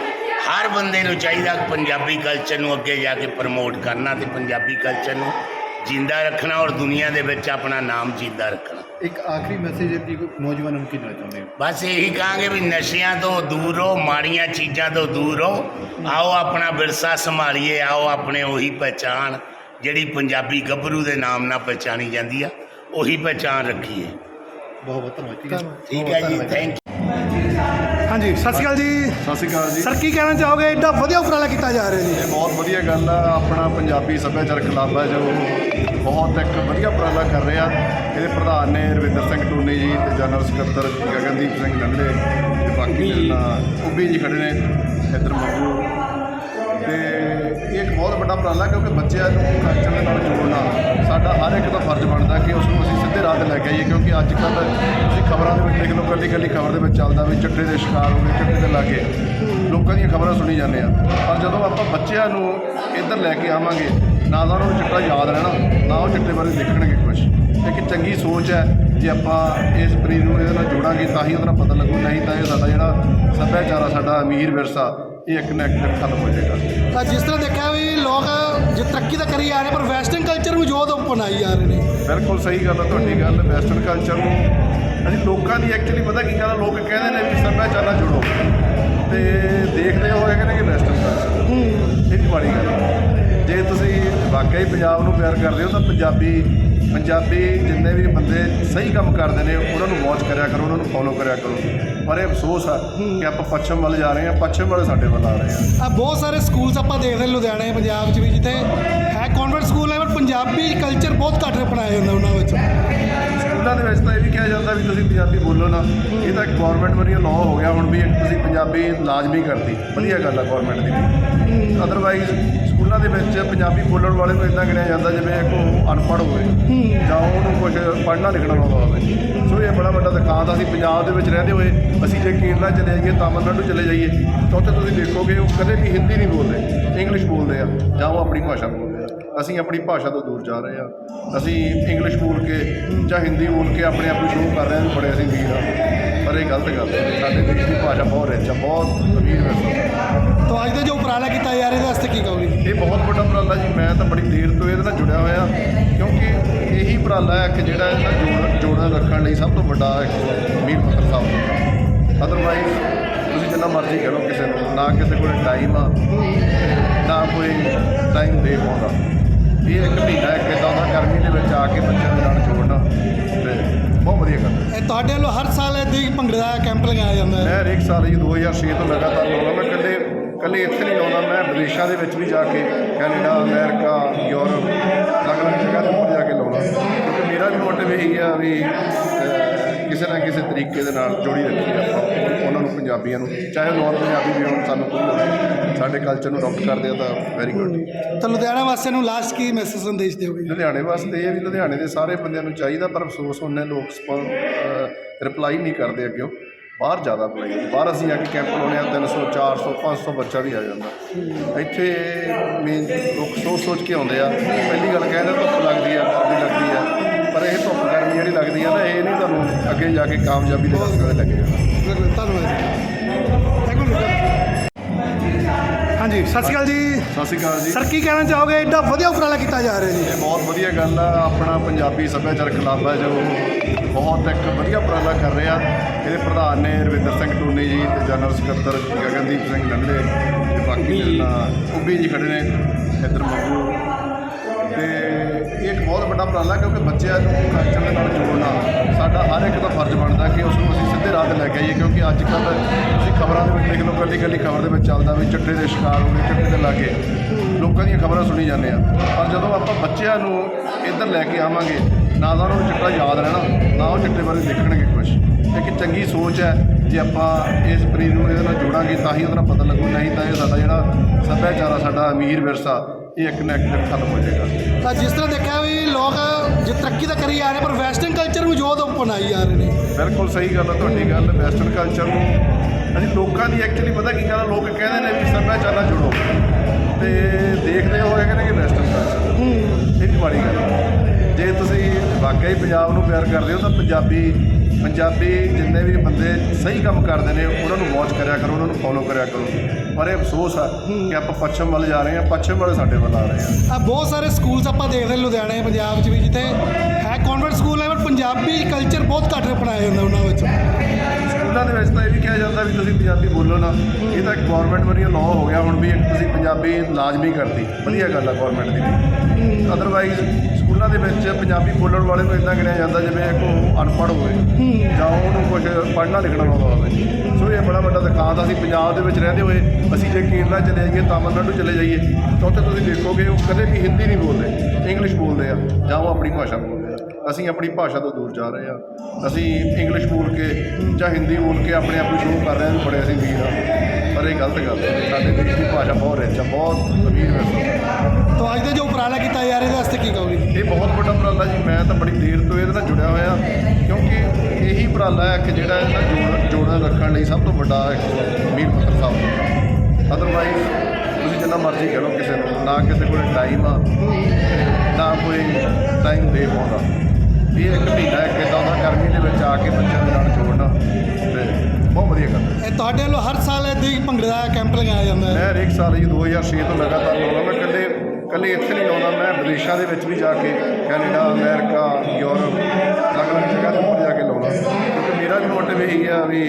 ਹਰ ਬੰਦੇ ਨੂੰ ਚਾਹੀਦਾ ਕਿ ਪੰਜਾਬੀ ਕਲਚਰ ਨੂੰ ਅੱਗੇ ਜਾ ਕੇ ਪ੍ਰਮੋਟ ਕਰਨਾ ਤੇ ਪੰਜਾਬੀ ਕਲਚਰ ਨੂੰ ਜਿੰਦਾ ਰੱਖਣਾ ਔਰ ਦੁਨੀਆ ਦੇ ਵਿੱਚ ਆਪਣਾ ਨਾਮ ਜਿੰਦਾ ਰੱਖਣਾ। ਇੱਕ ਆਖਰੀ ਮੈਸੇਜ ਹੈ ਕਿ ਨੌਜਵਾਨਾਂ ਨੂੰ ਕੀ ਦੇਣਾ ਚਾਹੁੰਦੇ ਹੋ? ਬਸ ਇਹੀ ਕਹਾਂਗੇ ਵੀ ਨਸ਼ਿਆਂ ਤੋਂ ਦੂਰ ਰਹੋ ਮਾੜੀਆਂ ਚੀਜ਼ਾਂ ਤੋਂ ਦੂਰ ਰਹੋ। ਆਓ ਆਪਣਾ ਵਿਰਸਾ ਸੰਭਾਲੀਏ ਆਓ ਆਪਣੇ ਉਹੀ ਪਹਿਚਾਨ ਜਿਹੜੀ ਪੰਜਾਬੀ ਗੱਭਰੂ ਦੇ ਨਾਮ ਨਾਲ ਪਛਾਣੀ ਜਾਂਦੀ ਆ ਉਹੀ ਪਹਿਚਾਨ ਰੱਖੀਏ। ਬਹੁਤ ਬਹੁਤ ਧੰਨਵਾਦ ਠੀਕ ਹੈ ਜੀ ਥੈਂਕ ਯੂ ਹਾਂਜੀ ਸਤਿ ਸ਼੍ਰੀ ਅਕਾਲ ਜੀ। ਸਤਿ ਸ਼੍ਰੀ ਅਕਾਲ ਜੀ। ਸਰ ਕੀ ਕਹਿਣਾ ਚਾਹੋਗੇ? ਐਡਾ ਵਧੀਆ ਉਪਰਾਲਾ ਕੀਤਾ ਜਾ ਰਿਹਾ ਜੀ। ਇਹ ਬਹੁਤ ਵਧੀਆ ਗੱਲ ਆ। ਆਪਣਾ ਪੰਜਾਬੀ ਸੱਭਿਆਚਾਰਕ ਕਲੱਬ ਹੈ ਜੋ ਬਹੁਤ ਇੱਕ ਵਧੀਆ ਉਪਰਾਲਾ ਕਰ ਰਿਹਾ। ਇਹਦੇ ਪ੍ਰਧਾਨ ਨੇ ਰਵਿੰਦਰ ਸਿੰਘ ਟੂਨੀ ਜੀ ਤੇ ਜਨਰਲ ਸਕੱਤਰ ਗਗਨਦੀਪ ਸਿੰਘ ਲੰਡੇ ਤੇ ਬਾਕੀ ਨਾਲ ਉੱਭੀ ਜੀ ਖੜੇ ਨੇ। ਇੱਧਰ ਇਹ ਇੱਕ ਉਪਰਾਲਾ ਕਿਉਂਕਿ ਬੱਚਿਆਂ ਨੂੰ ਕਲਚਰ ਦੇ ਨਾਲ ਜੋੜਨਾ ਸਾਡਾ ਹਰ ਇੱਕ ਦਾ ਫਰਜ਼ ਬਣਦਾ ਕਿ ਉਸ ਨੂੰ ਅਸੀਂ ਸਿੱਧੇ ਰਾਹ ਤੇ ਲੈ ਕੇ ਆਈਏ ਕਿਉਂਕਿ ਅੱਜ ਕੱਲ੍ਹ ਤੁਸੀਂ ਖਬਰਾਂ ਦੇ ਵਿੱਚ ਦੇਖ ਲਓ ਕੱਲੀ ਕੱਲੀ ਖਬਰ ਦੇ ਵਿੱਚ ਚੱਲਦਾ ਵੀ ਚਿੱਟੇ ਦੇ ਸ਼ਿਕਾਰ ਹੋ ਗਏ, ਚਿੱਟੇ ਦੇ ਲਾਗੇ ਲੋਕਾਂ ਦੀਆਂ ਖਬਰਾਂ ਸੁਣੀ ਜਾਂਦੇ ਆ। ਪਰ ਜਦੋਂ ਆਪਾਂ ਬੱਚਿਆਂ ਨੂੰ ਇੱਧਰ ਲੈ ਕੇ ਆਵਾਂਗੇ, ਨਾ ਤਾਂ ਉਹਨਾਂ ਨੂੰ ਚਿੱਟਾ ਯਾਦ ਰਹਿਣਾ, ਨਾ ਉਹ ਚਿੱਟੇ ਬਾਰੇ ਦੇਖਣਗੇ ਕੁਝ ਇੱਕ ਚੰਗੀ ਸੋਚ ਹੈ, ਜੇ ਆਪਾਂ ਇਸ ਪਨੀਰ ਨੂੰ ਇਹਦੇ ਨਾਲ ਜੋੜਾਂਗੇ ਤਾਂ ਹੀ ਉਹਦਾ ਨਾਲ ਪਤਾ ਲੱਗੂ, ਨਹੀਂ ਤਾਂ ਇਹ ਸਾਡਾ ਜਿਹੜਾ ਸੱਭਿਆਚਾਰ ਆ, ਸਾਡਾ ਅਮੀਰ ਵਿਰਸਾ, ਇਹ ਇੱਕ ਨਾ ਇੱਕ ਦਿਨ ਖਤਮ ਹੋ ਜਾਏਗਾ। ਤਾਂ ਜਿਸ ਤਰ੍ਹਾਂ ਦੇਖਿਆ ਵੀ ਲੋਕ ਜੇ ਤਰੱਕੀ ਤਾਂ ਕਰੀ ਜਾ ਰਹੇ ਪਰ ਵੈਸਟਰਨ ਕਲਚਰ ਨੂੰ ਜੋਦ ਅਪਣਾਈ ਜਾ ਰਹੇ ਨੇ। ਬਿਲਕੁਲ ਸਹੀ ਗੱਲ ਹੈ ਤੁਹਾਡੀ ਗੱਲ ਵੈਸਟਰਨ ਕਲਚਰ ਨੂੰ। ਅਸੀਂ ਲੋਕਾਂ ਦੀ ਐਕਚੁਅਲੀ ਪਤਾ ਕੀ ਗੱਲ ਆ, ਲੋਕ ਕਹਿੰਦੇ ਨੇ ਵੀ ਸੱਭਿਆਚਾਰ ਨਾਲ ਜੁੜੋ। ਤੇ ਦੇਖਦੇ ਹੋਏ ਕਹਿੰਦੇ ਕਿ ਵੈਸਟਰਨ ਕਲਚਰ ਇਹ ਵੀ ਮਾੜੀ ਗੱਲ ਹੈ ਜੇ ਤੁਸੀਂ ਵਾਕਈ ਪੰਜਾਬ ਨੂੰ ਪਿਆਰ ਕਰਦੇ ਹੋ ਤਾਂ ਪੰਜਾਬੀ ਪੰਜਾਬੀ ਜਿੰਨੇ ਵੀ ਬੰਦੇ ਸਹੀ ਕੰਮ ਕਰਦੇ ਨੇ ਉਹਨਾਂ ਨੂੰ ਵਾਚ ਕਰਿਆ ਕਰੋ ਉਹਨਾਂ ਨੂੰ ਫੋਲੋ ਕਰਿਆ ਕਰੋ। ਪਰ ਇਹ ਅਫਸੋਸ ਆ ਕਿ ਆਪਾਂ ਪੱਛਮ ਵੱਲ ਜਾ ਰਹੇ ਹਾਂ ਪੱਛਮ ਵਾਲੇ ਸਾਡੇ ਵੱਲ ਆ ਰਹੇ ਆ ਆ ਬਹੁਤ ਸਾਰੇ ਸਕੂਲਸ ਆਪਾਂ ਦੇਖਦੇ ਲੁਧਿਆਣੇ ਪੰਜਾਬ 'ਚ ਵੀ ਜਿੱਥੇ ਹੈ ਕਨਵੈਂਟ ਸਕੂਲ ਹੈ ਪਰ ਪੰਜਾਬੀ ਕਲਚਰ ਬਹੁਤ ਘੱਟ ਅਪਣਾਇਆ ਜਾਂਦਾ ਉਹਨਾਂ ਵਿੱਚ। ਸਕੂਲਾਂ ਦੇ ਵਿੱਚ ਤਾਂ ਇਹ ਵੀ ਕਿਹਾ ਜਾਂਦਾ ਵੀ ਤੁਸੀਂ ਪੰਜਾਬੀ ਬੋਲੋ ਨਾ। ਇਹ ਤਾਂ ਗਵਰਨਮੈਂਟ ਵੱਲੋਂ ਲਾਅ ਹੋ ਗਿਆ ਹੁਣ ਵੀ ਇੱਕ ਤੁਸੀਂ ਪੰਜਾਬੀ ਲਾਜ਼ਮੀ ਕਰਤੀ। ਵਧੀਆ ਗੱਲ ਆ ਗਵਰਨਮੈਂਟ ਦੀ ਅਦਰਵਾਈਜ਼ ਸਕੂਲਾਂ ਦੇ ਵਿੱਚ ਪੰਜਾਬੀ ਬੋਲਣ ਵਾਲੇ ਨੂੰ ਇਦਾਂ ਗਿਣਿਆ ਜਾਂਦਾ ਜਿਵੇਂ ਇੱਕ ਉਹ ਅਨਪੜ੍ਹ ਹੋਵੇ ਜਾਂ ਉਹਨੂੰ ਕੁਝ ਪੜ੍ਹਨਾ ਲਿਖਣਾ ਆਉਂਦਾ ਹੋਵੇ। ਸੋ ਇਹ ਬੜਾ ਵੱਡਾ ਦਿਖਾਉਂਦਾ ਤਾਂ ਅਸੀਂ ਪੰਜਾਬ ਦੇ ਵਿੱਚ ਰਹਿੰਦੇ ਹੋਏ ਅਸੀਂ ਜੇ ਕੇਰਲਾ ਚਲੇ ਜਾਈਏ ਤਾਮਿਲਨਾਡੂ ਚਲੇ ਜਾਈਏ ਤਾਂ ਉੱਥੇ ਤੁਸੀਂ ਦੇਖੋਗੇ ਉਹ ਕਦੇ ਵੀ ਹਿੰਦੀ ਨਹੀਂ ਬੋਲਦੇ ਇੰਗਲਿਸ਼ ਬੋਲਦੇ ਆ ਜਾਂ ਉਹ ਆਪਣੀ ਭਾਸ਼ਾ ਬੋਲਦੇ ਅਸੀਂ ਆਪਣੀ ਭਾਸ਼ਾ ਤੋਂ ਦੂਰ ਜਾ ਰਹੇ ਆ ਅਸੀਂ ਇੰਗਲਿਸ਼ ਬੋਲ ਕੇ ਜਾਂ ਹਿੰਦੀ ਬੋਲ ਕੇ ਆਪਣੇ ਆਪ ਨੂੰ ਸ਼ੋਅ ਕਰ ਰਹੇ ਹਾਂ ਬੜੇ ਅਸੀਂ ਵੀਰ ਆ ਪਰ ਇਹ ਗਲਤ ਗੱਲ ਹੈ। ਸਾਡੇ ਦੇਸ਼ ਦੀ ਭਾਸ਼ਾ ਬਹੁਤ ਰਿਚ ਆ ਬਹੁਤ ਅਮੀਰ ਵਿਰਸਾ ਤਾਂ ਅੱਜ ਦਾ ਜੋ ਉਪਰਾਲਾ ਕੀਤਾ ਰਿਹਾ ਇਹਦੇ ਵਾਸਤੇ ਕੀ ਕਹੋਗੇ? ਇਹ ਬਹੁਤ ਵੱਡਾ ਉਪਰਾਲਾ ਜੀ। ਮੈਂ ਤਾਂ ਬੜੀ ਦੇਰ ਤੋਂ ਇਹਦੇ ਨਾਲ ਜੁੜਿਆ ਹੋਇਆ ਕਿਉਂਕਿ ਇਹੀ ਉਪਰਾਲਾ ਹੈ ਕਿ ਜਿਹੜਾ ਇਹਨਾਂ ਜੋੜ ਜੋੜਨ ਰੱਖਣ ਲਈ ਸਭ ਤੋਂ ਵੱਡਾ ਇੱਕ ਮੀਰ ਫਖਰ ਸਾਹਿਬ ਅਦਰਵਾਈਜ਼ ਤੁਸੀਂ ਜਿੰਨਾ ਮਰਜ਼ੀ ਕਹਿ ਲਓ ਕਿਸੇ ਨੂੰ ਨਾ ਕਿਸੇ ਕੋਲ ਟਾਈਮ ਆ ਨਾ ਕੋਈ ਟਾਈਮ ਦੇ ਪਾਉਂਦਾ। ਇਹ ਇੱਕ ਮਹੀਨਾ ਇੱਕ ਇਦਾਂ ਦਾ ਗਰਮੀ ਦੇ ਵਿੱਚ ਆ ਕੇ ਬੱਚਿਆਂ ਦੇ ਨਾਲ ਜੋੜਨਾ ਤੇ ਬਹੁਤ ਵਧੀਆ ਗੱਲ ਹੈ। ਇਹ ਤੁਹਾਡੇ ਵੱਲੋਂ ਹਰ ਸਾਲ ਇੱਦਾਂ ਹੀ ਭੰਗੜੇ ਦਾ ਕੈਂਪ ਲਗਾਇਆ ਜਾਂਦਾ ਹੈ? ਮੈਂ ਹਰੇਕ ਸਾਲ ਜੀ 2006 ਤੋਂ ਲਗਾਤਾਰ ਲਾਉਂਦਾ। ਮੈਂ ਇਕੱਲੇ ਇਕੱਲੇ ਇੱਥੇ ਨਹੀਂ ਲਾਉਂਦਾ। ਮੈਂ ਵਿਦੇਸ਼ਾਂ ਦੇ ਵਿੱਚ ਵੀ ਜਾ ਕੇ ਕੈਨੇਡਾ ਅਮਰੀਕਾ ਯੂਰਪ ਅਲੱਗ-ਅਲੱਗ ਜਗ੍ਹਾ ਤੇ ਜਾ ਕੇ ਲਾਉਣਾ ਕਿਉਂਕਿ ਮੇਰਾ ਵੀ ਮੋਟਿਵ ਇਹੀ ਆ ਵੀ ਕਿਸੇ ਨਾ ਕਿਸੇ ਤਰੀਕੇ ਦੇ ਨਾਲ ਜੋੜੀ ਰੱਖੀ ਆਪਾਂ ਉਹਨਾਂ ਨੂੰ ਪੰਜਾਬੀਆਂ ਨੂੰ ਚਾਹੇ ਨੌਨ ਪੰਜਾਬੀ ਵੀ ਹੋਣ ਸਾਨੂੰ ਕੋਈ ਹੋਵੇ ਸਾਡੇ ਕਲਚਰ ਨੂੰ ਅਡਾਪਟ ਕਰਦੇ ਆ ਤਾਂ ਵੈਰੀ ਗੁੱਡ ਤਾਂ ਲੁਧਿਆਣਾ ਵਾਸੀਆਂ ਨੂੰ ਲਾਸਟ ਕੀ ਮੈਸੇਜ ਸੰਦੇਸ਼ ਦਿਓਗੇ ਲੁਧਿਆਣੇ ਵਾਸਤੇ ਇਹ ਵੀ ਲੁਧਿਆਣੇ ਦੇ ਸਾਰੇ ਬੰਦਿਆਂ ਨੂੰ ਚਾਹੀਦਾ ਪਰ ਅਫਸੋਸ ਉਹਨੇ ਲੋਕ ਰਿਪਲਾਈ ਨਹੀਂ ਕਰਦੇ ਅੱਗੇ ਬਾਹਰ ਜ਼ਿਆਦਾ ਅਪਲਾਈ ਬਾਹਰ ਅਸੀਂ ਆ ਕੇ ਕੈਂਪ ਲਾਉਂਦੇ ਆ 300 400 500 ਬੱਚਾ ਵੀ ਆ ਜਾਂਦਾ। ਇੱਥੇ ਮੇਨ ਲੋਕ ਸੋਚ ਸੋਚ ਕੇ ਆਉਂਦੇ ਆ। ਪਹਿਲੀ ਗੱਲ ਕਹਿੰਦੇ ਧੁੱਪ ਲੱਗਦੀ ਆ ਗਰਮੀ ਲੱਗਦੀ ਆ। ਧੁੱਪ ਗਰਮੀ ਜਿਹੜੀ ਲੱਗਦੀ ਆ ਨਾ ਇਹ ਨਹੀਂ ਤੁਹਾਨੂੰ ਅੱਗੇ ਜਾ ਕੇ ਕਾਮਯਾਬੀ ਦੇ ਰਸਤੇ ਤੇ ਲੱਗੇਗਾ ਬਿਲਕੁਲ ਧੰਨਵਾਦ ਜੀ ਥੈਂਕ ਯੂ ਹਾਂਜੀ ਸਤਿ ਸ਼੍ਰੀ ਅਕਾਲ ਜੀ। ਸਤਿ ਸ਼੍ਰੀ ਅਕਾਲ ਜੀ। ਸਰ ਕੀ ਕਹਿਣਾ ਚਾਹੋਗੇ? ਐਡਾ ਵਧੀਆ ਉਪਰਾਲਾ ਕੀਤਾ ਜਾ ਰਿਹਾ ਜੀ। ਇਹ ਬਹੁਤ ਵਧੀਆ ਗੱਲ ਆ ਆਪਣਾ ਪੰਜਾਬੀ ਸੱਭਿਆਚਾਰਕ ਕਲੱਬ ਹੈ ਜੋ ਬਹੁਤ ਇੱਕ ਵਧੀਆ ਉਪਰਾਲਾ ਕਰ ਰਿਹਾ। ਇਹਦੇ ਪ੍ਰਧਾਨ ਨੇ ਰਵਿੰਦਰ ਸਿੰਘ ਟੂਨੀ ਜੀ ਤੇ ਜਨਰਲ ਸਕੱਤਰ ਗਗਨਦੀਪ ਸਿੰਘ ਲੰਡੇ ਤੇ ਬਾਕੀ ਨਾਲ ਉੱਭੀ ਜੀ ਖੜੇ ਨੇ ਇੱਧਰ ਮੱਗੂ ਇੱਕ ਬਹੁਤ ਵੱਡਾ ਉਪਰਾਲਾ ਕਿਉਂਕਿ ਬੱਚਿਆਂ ਨੂੰ ਕਲਚਰ ਦੇ ਨਾਲ ਜੋੜਨਾ, ਸਾਡਾ ਹਰ ਇੱਕ ਦਾ ਫਰਜ਼ ਬਣਦਾ ਕਿ ਉਸ ਨੂੰ ਅਸੀਂ ਸਿੱਧੇ ਰਾਹ ਤੇ ਲੈ ਕੇ ਆਈਏ ਕਿਉਂਕਿ ਅੱਜ ਕੱਲ੍ਹ ਤੁਸੀਂ ਖਬਰਾਂ ਦੇ ਵਿੱਚ ਦੇਖ ਲਓ ਕੱਲੀ ਕੱਲੀ ਖਬਰ ਦੇ ਵਿੱਚ ਚੱਲਦਾ ਵੀ ਚਿੱਟੇ ਦੇ ਸ਼ਿਕਾਰ ਹੋ ਗਏ ਚਿੱਟੇ ਦੇ ਲਾਗੇ। ਲੋਕਾਂ ਦੀਆਂ ਖਬਰਾਂ ਸੁਣੀ ਜਾਂਦੇ ਆ। ਪਰ ਜਦੋਂ ਆਪਾਂ ਬੱਚਿਆਂ ਨੂੰ ਇੱਧਰ ਲੈ ਕੇ ਆਵਾਂਗੇ, ਨਾ ਤਾਂ ਉਹਨਾਂ ਨੂੰ ਚਿੱਟਾ ਯਾਦ ਰਹਿਣਾ, ਨਾ ਉਹ ਚਿੱਟੇ ਬਾਰੇ ਦੇਖਣਗੇ ਕੁਝ ਇੱਕ ਚੰਗੀ ਸੋਚ ਹੈ, ਜੇ ਆਪਾਂ ਇਸ ਪਨੀਰ ਨੂੰ ਇਹਦੇ ਨਾਲ ਜੋੜਾਂਗੇ ਤਾਂ ਹੀ ਉਹਦਾ ਨਾਲ ਪਤਾ ਲੱਗੂ, ਨਹੀਂ ਤਾਂ ਇਹ ਸਾਡਾ ਜਿਹੜਾ ਸੱਭਿਆਚਾਰ ਆ, ਸਾਡਾ ਅਮੀਰ ਵਿਰਸਾ ਇਹ ਇੱਕ ਨਾ ਇੱਕ ਦਿਨ ਖਤਮ ਹੋ ਜਾਏਗਾ। ਤਾਂ ਜਿਸ ਤਰ੍ਹਾਂ ਦੇਖਿਆ ਵੀ ਲੋਕ ਜੇ ਤਰੱਕੀ ਤਾਂ ਕਰੀ ਜਾ ਰਹੇ ਪਰ ਵੈਸਟਰਨ ਕਲਚਰ ਨੂੰ ਜੋਦ ਅਪਣਾਈ ਜਾ ਰਹੇ ਨੇ। ਬਿਲਕੁਲ ਸਹੀ ਗੱਲ ਹੈ ਤੁਹਾਡੀ ਗੱਲ ਵੈਸਟਰਨ ਕਲਚਰ ਨੂੰ ਅਸੀਂ ਲੋਕਾਂ ਦੀ ਐਕਚੁਅਲੀ ਪਤਾ ਕੀ ਗੱਲ ਆ, ਲੋਕ ਕਹਿੰਦੇ ਨੇ ਵੀ ਸੱਭਿਆਚਾਰ ਨਾਲ ਜੁੜੋ। ਤੇ ਦੇਖਦੇ ਹੋਏ ਕਹਿੰਦੇ ਕਿ ਵੈਸਟਰਨ ਕਲਚਰ ਇਹ ਵੀ ਮਾੜੀ ਗੱਲ ਹੈ ਜੇ ਤੁਸੀਂ ਵਾਕਈ ਪੰਜਾਬ ਨੂੰ ਪਿਆਰ ਕਰਦੇ ਹੋ ਤਾਂ ਪੰਜਾਬੀ ਪੰਜਾਬੀ ਜਿੰਨੇ ਵੀ ਬੰਦੇ ਸਹੀ ਕੰਮ ਕਰਦੇ ਨੇ ਉਹਨਾਂ ਨੂੰ ਵਾਚ ਕਰਿਆ ਕਰੋ ਉਹਨਾਂ ਨੂੰ ਫੋਲੋ ਕਰਿਆ ਕਰੋ। ਪਰ ਇਹ ਅਫਸੋਸ ਆ ਕਿ ਆਪਾਂ ਪੱਛਮ ਵੱਲ ਜਾ ਰਹੇ ਹਾਂ ਪੱਛਮ ਵਾਲੇ ਸਾਡੇ ਵੱਲ ਆ ਰਹੇ ਆ ਆ ਬਹੁਤ ਸਾਰੇ ਸਕੂਲਸ ਆਪਾਂ ਦੇਖਦੇ ਲੁਧਿਆਣੇ ਪੰਜਾਬ 'ਚ ਵੀ ਜਿੱਥੇ ਹੈ ਕਨਵੈਂਟ ਸਕੂਲ ਹੈ ਪਰ ਪੰਜਾਬੀ ਕਲਚਰ ਬਹੁਤ ਘੱਟ ਅਪਣਾਇਆ ਜਾਂਦਾ ਉਹਨਾਂ ਵਿੱਚ। ਸਕੂਲਾਂ ਦੇ ਵਿੱਚ ਤਾਂ ਇਹ ਵੀ ਕਿਹਾ ਜਾਂਦਾ ਵੀ ਤੁਸੀਂ ਪੰਜਾਬੀ ਬੋਲੋ ਨਾ। ਇਹ ਤਾਂ ਗਵਰਨਮੈਂਟ ਵੱਲੋਂ ਲਾਅ ਹੋ ਗਿਆ ਹੁਣ ਵੀ ਇੱਕ ਤੁਸੀਂ ਪੰਜਾਬੀ ਲਾਜ਼ਮੀ ਕਰਤੀ। ਵਧੀਆ ਗੱਲ ਆ ਗਵਰਨਮੈਂਟ ਦੀ ਅਦਰਵਾਈਜ਼ ਉਹਨਾਂ ਦੇ ਵਿੱਚ ਪੰਜਾਬੀ ਬੋਲਣ ਵਾਲੇ ਨੂੰ ਇਦਾਂ ਗਿਣਿਆ ਜਾਂਦਾ ਜਿਵੇਂ ਇੱਕ ਉਹ ਅਨਪੜ੍ਹ ਹੋਵੇ ਜਾਂ ਉਹਨੂੰ ਕੁਝ ਪੜ੍ਹਨਾ ਲਿਖਣਾ ਆਉਂਦਾ ਹੋਵੇ। ਸੋ ਇਹ ਬੜਾ ਵੱਡਾ ਦਿਖਾਉਂਦਾ ਅਸੀਂ ਪੰਜਾਬ ਦੇ ਵਿੱਚ ਰਹਿੰਦੇ ਹੋਏ ਅਸੀਂ ਜੇ ਕੇਰਲਾ ਚਲੇ ਜਾਈਏ ਤਾਮਿਲਨਾਡੂ ਚਲੇ ਜਾਈਏ ਤਾਂ ਉੱਥੇ ਤੁਸੀਂ ਦੇਖੋਗੇ ਉਹ ਕਦੇ ਵੀ ਹਿੰਦੀ ਨਹੀਂ ਬੋਲਦੇ ਇੰਗਲਿਸ਼ ਬੋਲਦੇ ਆ ਜਾਂ ਉਹ ਆਪਣੀ ਭਾਸ਼ਾ ਬੋਲਦੇ ਆ। ਅਸੀਂ ਆਪਣੀ ਭਾਸ਼ਾ ਤੋਂ ਦੂਰ ਜਾ ਰਹੇ ਆ। ਅਸੀਂ ਇੰਗਲਿਸ਼ ਬੋਲ ਕੇ ਜਾਂ ਹਿੰਦੀ ਬੋਲ ਕੇ ਆਪਣੇ ਆਪ ਨੂੰ ਸ਼ੋਅ ਕਰ ਰਹੇ ਹਾਂ ਵੀ ਬੜੇ ਅਸੀਂ ਵੀਰ ਆ। ਪਰ ਇਹ ਗਲਤ ਗੱਲ ਹੈ ਸਾਡੇ ਦੇਸ਼ ਦੀ ਭਾਸ਼ਾ ਬਹੁਤ ਰਿਚ ਆ ਬਹੁਤ ਅਮੀਰ ਹੈ ਤਾਂ ਅੱਜ ਦੇ ਜੋ ਉਪਰਾਲਾ ਕੀਤਾ ਜਾ ਰਿਹਾ ਇਹਦੇ ਵਾਸਤੇ ਕੀ ਕਹੋਗੇ? ਇਹ ਬਹੁਤ ਵੱਡਾ ਉਪਰਾਲਾ ਜੀ ਮੈਂ ਤਾਂ ਬੜੀ ਦੇਰ ਤੋਂ ਇਹਦੇ ਨਾਲ ਜੁੜਿਆ ਹੋਇਆ ਕਿਉਂਕਿ ਇਹੀ ਉਪਰਾਲਾ ਹੈ ਕਿ ਜਿਹੜਾ ਇਹਨਾਂ ਜੋੜ ਜੋੜਾਂ ਰੱਖਣ ਲਈ ਸਭ ਤੋਂ ਵੱਡਾ ਇੱਕ ਮੀਰ ਪੱਤਰ ਸਾਹਿਬ ਅਦਰਵਾਈਜ਼ ਤੁਸੀਂ ਜਿੰਨਾ ਮਰਜ਼ੀ ਕਹਿ ਲਓ ਕਿਸੇ ਨੂੰ ਨਾ ਕਿਸੇ ਕੋਲ ਟਾਈਮ ਆ ਨਾ ਕੋਈ ਟਾਈਮ ਦੇ ਪਾਉਂਦਾ। ਇਹ ਇੱਕ ਮਹੀਨਾ ਇੱਕ ਇਦਾਂ ਦਾ ਗਰਮੀ ਦੇ ਵਿੱਚ ਆ ਕੇ ਬੱਚਿਆਂ ਦੇ ਨਾਲ ਜੋੜਨਾ ਤੇ ਬਹੁਤ ਵਧੀਆ ਗੱਲ ਹੈ। ਇਹ ਤੁਹਾਡੇ ਵੱਲੋਂ ਹਰ ਸਾਲ ਹੀ ਭੰਗੜੇ ਕੈਂਪ ਲਗਾਇਆ ਜਾਂਦਾ ਹੈ? ਮੈਂ ਹਰੇਕ ਸਾਲ ਜੀ 2006 ਤੋਂ ਲਗਾਤਾਰ ਲਾਉਂਦਾ ਮੈਂ ਇਕੱਲੇ ਇੱਥੇ ਨਹੀਂ ਲਾਉਂਦਾ ਮੈਂ ਵਿਦੇਸ਼ਾਂ ਦੇ ਵਿੱਚ ਵੀ ਜਾ ਕੇ ਕੈਨੇਡਾ ਅਮਰੀਕਾ ਯੂਰਪ ਅਲੱਗ-ਅਲੱਗ ਜਗ੍ਹਾ ਤੇ ਉੱਪਰ ਜਾ ਕੇ ਲਾਉਂਦਾ। ਕਿਉਂਕਿ ਮੇਰਾ ਵੀ ਮੋਟਿਵ ਇਹੀ ਆ ਵੀ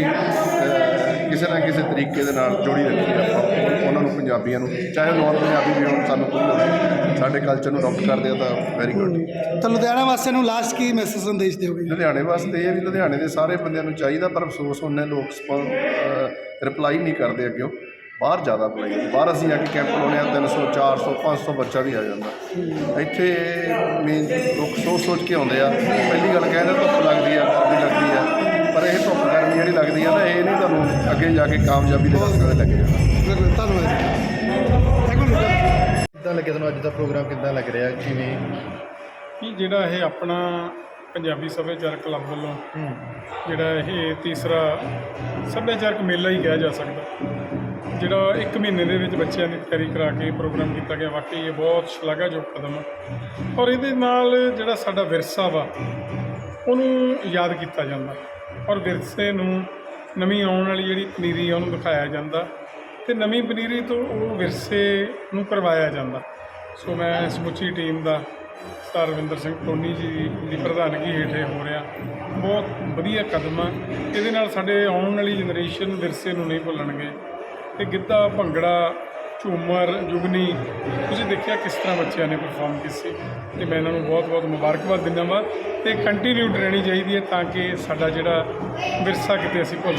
ਕਿਸੇ ਨਾ ਕਿਸੇ ਤਰੀਕੇ ਦੇ ਨਾਲ ਜੋੜੀ ਰੱਖੀ ਆਪਾਂ ਉਹਨਾਂ ਨੂੰ ਪੰਜਾਬੀਆਂ ਨੂੰ ਚਾਹੇ ਨੌਨ ਪੰਜਾਬੀ ਵੀ ਹੋਣ ਸਾਨੂੰ ਕੋਈ ਨਹੀਂ। ਸਾਡੇ ਕਲਚਰ ਨੂੰ ਅਡਾਪਟ ਕਰਦੇ ਆ ਤਾਂ ਵੈਰੀ ਗੁੱਡ ਤਾਂ ਲੁਧਿਆਣਾ ਵਾਸੀਆਂ ਨੂੰ ਲਾਸਟ ਕੀ ਮੈਸੇਜ ਸੰਦੇਸ਼ ਦਿਓਗੇ ਲੁਧਿਆਣੇ ਵਾਸਤੇ ਇਹ ਵੀ ਲੁਧਿਆਣੇ ਦੇ ਸਾਰੇ ਬੰਦਿਆਂ ਨੂੰ ਚਾਹੀਦਾ ਪਰ ਅਫਸੋਸ ਉਹਨੇ ਲੋਕ ਰਿਪਲਾਈ ਨਹੀਂ ਕਰਦੇ ਅੱਗੇ ਬਾਹਰ ਜ਼ਿਆਦਾ ਅਪਲਾਈ ਬਾਹਰ ਅਸੀਂ ਆ ਕੇ ਕੈਂਪ ਲਾਉਂਦੇ ਆ 300 400 500 ਬੱਚਾ ਵੀ ਆ ਜਾਂਦਾ। ਇੱਥੇ ਮੇਨ ਲੋਕ ਸੋਚ ਸੋਚ ਕੇ ਆਉਂਦੇ ਆ। ਪਹਿਲੀ ਗੱਲ ਕਹਿੰਦੇ ਧੁੱਪ ਲੱਗਦੀ ਆ ਗਰਮੀ ਲੱਗਦੀ ਆ। ਪਰ ਇਹ ਧੁੱਪ ਗਰਮੀ ਜਿਹੜੀ ਲੱਗਦੀ ਆ ਨਾ ਇਹ ਨਹੀਂ ਤੁਹਾਨੂੰ ਅੱਗੇ ਜਾ ਕੇ ਕਾਮਯਾਬੀ ਦੇ ਰਸਤੇ ਤੇ ਲੱਗੇਗਾ ਬਿਲਕੁਲ ਧੰਨਵਾਦ ਜੀ। ਮਿੰਟ ਰੁਕੋ। ਕਿੱਦਾਂ ਲੱਗੇ ਤੁਹਾਨੂੰ ਅੱਜ ਦਾ ਪ੍ਰੋਗਰਾਮ? ਕਿੱਦਾਂ ਲੱਗ ਰਿਹਾ? ਕਿਵੇਂ? ਕਿ ਜਿਹੜਾ ਇਹ ਆਪਣਾ ਪੰਜਾਬੀ ਸੱਭਿਆਚਾਰਕ ਕਲੱਬ ਵੱਲੋਂ ਜਿਹੜਾ ਇਹ ਤੀਸਰਾ ਸੱਭਿਆਚਾਰਕ ਮੇਲਾ ਹੀ ਕਿਹਾ ਜਾ ਸਕਦਾ। ਜਿਹੜਾ ਇੱਕ ਮਹੀਨੇ ਦੇ ਵਿੱਚ ਬੱਚਿਆਂ ਦੀ ਤਿਆਰੀ ਕਰਾ ਕੇ ਪ੍ਰੋਗਰਾਮ ਕੀਤਾ ਗਿਆ, ਵਾਕਈ ਇਹ ਬਹੁਤ ਸ਼ਲਾਘਾਯੋਗ ਕਦਮ ਆ। ਔਰ ਇਹਦੇ ਨਾਲ ਜਿਹੜਾ ਸਾਡਾ ਵਿਰਸਾ ਵਾ, ਉਹਨੂੰ ਯਾਦ ਕੀਤਾ ਜਾਂਦਾ। ਔਰ ਵਿਰਸੇ ਨੂੰ ਨਵੀਂ ਆਉਣ ਵਾਲੀ ਜਿਹੜੀ ਪਨੀਰੀ ਆ, ਉਹਨੂੰ ਦਿਖਾਇਆ ਜਾਂਦਾ ਤੇ ਨਵੀਂ ਪਨੀਰੀ ਤੋਂ ਉਹ ਵਿਰਸੇ ਨੂੰ ਕਰਵਾਇਆ ਜਾਂਦਾ। ਸੋ ਮੈਂ ਸਮੁੱਚੀ ਟੀਮ ਦਾ ਸਰ ਰਵਿੰਦਰ ਸਿੰਘ ਟੋਨੀ ਜੀ ਦੀ ਪ੍ਰਧਾਨਗੀ ਹੇਠ ਇਹ ਹੋ ਰਿਹਾ। ਬਹੁਤ ਵਧੀਆ ਕਦਮ ਆ। ਇਹਦੇ ਨਾਲ ਸਾਡੇ ਆਉਣ ਵਾਲੀ ਜਨਰੇਸ਼ਨ ਵਿਰਸੇ ਨੂੰ ਨਹੀਂ ਭੁੱਲਣਗੇ। ਤੇ ਗਿੱਧਾ, ਭੰਗੜਾ, ਝੂਮਰ, ਜੁਗਨੀ, ਤੁਸੀਂ ਦੇਖਿਆ ਕਿਸ ਤਰ੍ਹਾਂ ਬੱਚਿਆਂ ਨੇ ਪਰਫਾਰਮ ਕੀਤੀ ਤੇ ਮੈਂ ਇਹਨਾਂ ਨੂੰ ਬਹੁਤ-ਬਹੁਤ ਮੁਬਾਰਕਬਾਦ ਦਿੰਦਾ ਵਾਂ ਤੇ ਕੰਟੀਨਿਊਡ ਰਹਿਣੀ ਚਾਹੀਦੀ ਹੈ ਤਾਂ ਕਿ ਸਾਡਾ ਜਿਹੜਾ ਵਿਰਸਾ ਕਿਤੇ ਅਸੀਂ ਭੁੱਲ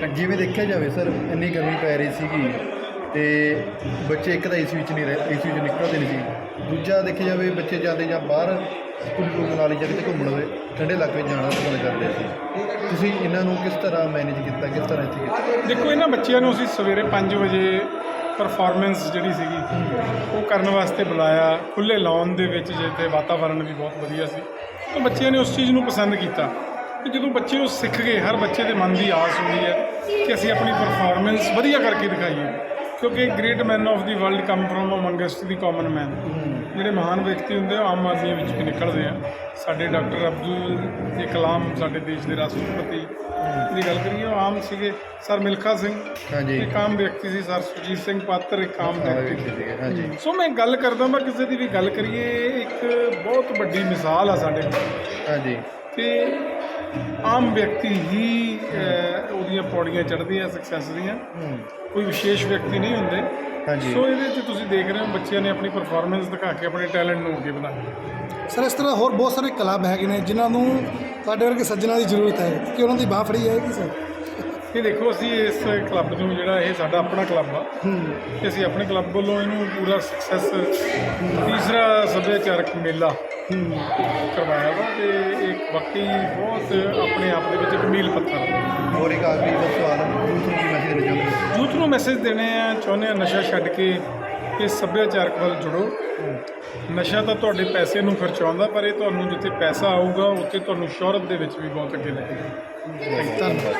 ਨਾ ਜਿਵੇਂ ਦੇਖਿਆ ਜਾਵੇ ਸਰ, ਇੰਨੀ ਗਰਮੀ ਪੈ ਰਹੀ ਸੀਗੀ ਤੇ ਬੱਚੇ ਇੱਕ ਤਾਂ ਏਸੀ ਵਿੱਚ ਨਹੀਂ ਰਹੇ ਏਸੀ ਵਿੱਚ ਨਿਕਲਦੇ ਨਹੀਂ ਸੀ। ਦੂਜਾ ਦੇਖਿਆ ਜਾਵੇ ਬੱਚੇ ਜਾਂਦੇ ਜਾਂ ਬਾਹਰ ਤੋਂ ਮਨਾਲੀ ਜਾਂ ਕਿਤੇ ਘੁੰਮਣ ਹੋਵੇ ਠੰਡੇ ਇਲਾਕੇ ਜਾਣਾ ਪਸੰਦ ਕਰਦੇ ਸੀ। ਤੁਸੀਂ ਇਹਨਾਂ ਨੂੰ ਕਿਸ ਤਰ੍ਹਾਂ ਮੈਨੇਜ ਕੀਤਾ? ਕਿਸ ਤਰ੍ਹਾਂ ਇੱਥੇ ਕੀਤਾ? ਦੇਖੋ ਇਹਨਾਂ ਬੱਚਿਆਂ ਨੂੰ ਅਸੀਂ ਸਵੇਰੇ 5 ਵਜੇ ਪਰਫਾਰਮੈਂਸ ਜਿਹੜੀ ਸੀਗੀ ਉਹ ਕਰਨ ਵਾਸਤੇ ਬੁਲਾਇਆ। ਖੁੱਲੇ ਲਾਉਣ ਦੇ ਵਿੱਚ ਜਿੱਥੇ ਵਾਤਾਵਰਣ ਵੀ ਬਹੁਤ ਵਧੀਆ ਸੀ। ਤਾਂ ਬੱਚਿਆਂ ਨੇ ਉਸ ਚੀਜ਼ ਨੂੰ ਪਸੰਦ ਕੀਤਾ। ਤੇ ਜਦੋਂ ਬੱਚੇ ਉਹ ਸਿੱਖ ਗਏ ਹਰ ਬੱਚੇ ਦੇ ਮਨ ਦੀ ਆਸ ਹੁੰਦੀ ਹੈ ਕਿ ਅਸੀਂ ਆਪਣੀ ਪਰਫਾਰਮੈਂਸ ਵਧੀਆ ਕਰਕੇ ਦਿਖਾਈਏ। ਕਿਉਂਕਿ great man of the world come from amongst the common man ਜਿਹੜੇ ਮਹਾਨ ਵਿਅਕਤੀ ਹੁੰਦੇ ਆ ਆਮ ਆਦਮੀ ਵਿੱਚ ਵੀ ਨਿਕਲਦੇ ਆ। ਸਾਡੇ ਡਾਕਟਰ ਅਬਦੁਲ ਤੇ ਕਲਾਮ ਸਾਡੇ ਦੇਸ਼ ਦੇ ਰਾਸ਼ਟਰਪਤੀ ਦੀ ਗੱਲ ਕਰੀਏ ਉਹ ਆਮ ਸੀਗੇ ਸਰ ਮਿਲਖਾ ਸਿੰਘ। ਹਾਂਜੀ। ਇੱਕ ਆਮ ਵਿਅਕਤੀ ਸੀ ਸਰ ਸੁਰਜੀਤ ਸਿੰਘ ਪਾਤਰ ਇੱਕ ਆਮ ਵਿਅਕਤੀ ਸੀ। ਹਾਂਜੀ। ਸੋ ਮੈਂ ਗੱਲ ਕਰਦਾ ਮੈਂ ਕਿਸੇ ਦੀ ਵੀ ਗੱਲ ਕਰੀਏ ਇੱਕ ਬਹੁਤ ਵੱਡੀ ਮਿਸਾਲ ਆ ਸਾਡੇ ਕੋਲ। ਹਾਂਜੀ। ਕਿ ਆਮ ਵਿਅਕਤੀ ਹੀ ਉਹਦੀਆਂ ਪੌੜੀਆਂ ਚੜ੍ਹਦੇ ਆ ਸਕਸੈਸ ਦੀਆਂ ਕੋਈ ਵਿਸ਼ੇਸ਼ ਵਿਅਕਤੀ ਨਹੀਂ ਹੁੰਦੇ। ਹਾਂਜੀ। ਸੋ ਇਹਦੇ 'ਚ ਤੁਸੀਂ ਦੇਖ ਰਹੇ ਹੋ ਬੱਚਿਆਂ ਨੇ ਆਪਣੀ ਪਰਫਾਰਮੈਂਸ ਦਿਖਾ ਕੇ ਆਪਣੇ ਟੈਲੈਂਟ ਨੂੰ ਅੱਗੇ ਵਧਾਇਆ ਸਰ ਇਸ ਤਰ੍ਹਾਂ ਹੋਰ ਬਹੁਤ ਸਾਰੇ ਕਲੱਬ ਹੈਗੇ ਨੇ ਜਿਨ੍ਹਾਂ ਨੂੰ ਤੁਹਾਡੇ ਵਰਗੇ ਸੱਜਣਾ ਦੀ ਜ਼ਰੂਰਤ ਹੈ ਕਿ ਉਹਨਾਂ ਦੀ ਬਾਹ ਫੜੀ ਜਾਏਗੀ ਸਰ? ਇਹ ਦੇਖੋ ਅਸੀਂ ਇਸ ਕਲੱਬ ਨੂੰ ਜਿਹੜਾ ਇਹ ਸਾਡਾ ਆਪਣਾ ਕਲੱਬ ਆ। ਤੇ ਅਸੀਂ ਆਪਣੇ ਕਲੱਬ ਵੱਲੋਂ ਇਹਨੂੰ ਪੂਰਾ ਸਕਸੈਸ ਤੀਸਰਾ ਸੱਭਿਆਚਾਰਕ ਮੇਲਾ ਕਰਵਾਇਆ ਵਾ ਤੇ ਇਹ ਵਾਕਈ ਬਹੁਤ ਆਪਣੇ ਆਪ ਦੇ ਵਿੱਚ ਇੱਕ ਮੀਲ ਪੱਥਰ ਹੈ ਹੋਰ ਇੱਕ ਆਖਰੀ ਬਸ ਸਵਾਲ ਦੂਸਰੀ ਕੀ ਮੈਸੇਜ ਦੇਣਾ ਚਾਹੁੰਦੇ ਹੋ? ਯੂਥ ਨੂੰ ਮੈਸੇਜ ਦੇਣੇ ਆ ਚਾਹੁੰਦੇ ਆ ਨਸ਼ਾ ਛੱਡ ਕੇ ਇਸ ਸੱਭਿਆਚਾਰਕ ਵੱਲ ਜੁੜੋ। ਨਸ਼ਾ ਤਾਂ ਤੁਹਾਡੇ ਪੈਸੇ ਨੂੰ ਖਰਚਾਉਂਦਾ ਪਰ ਇਹ ਤੁਹਾਨੂੰ ਜਿੱਥੇ ਪੈਸਾ ਆਊਗਾ ਉੱਥੇ ਤੁਹਾਨੂੰ ਸ਼ੋਹਰਤ ਦੇ ਵਿੱਚ ਵੀ ਬਹੁਤ ਅੱਗੇ ਲੈ ਕੇ ਜਾਊਗਾ। ਧੰਨਵਾਦ।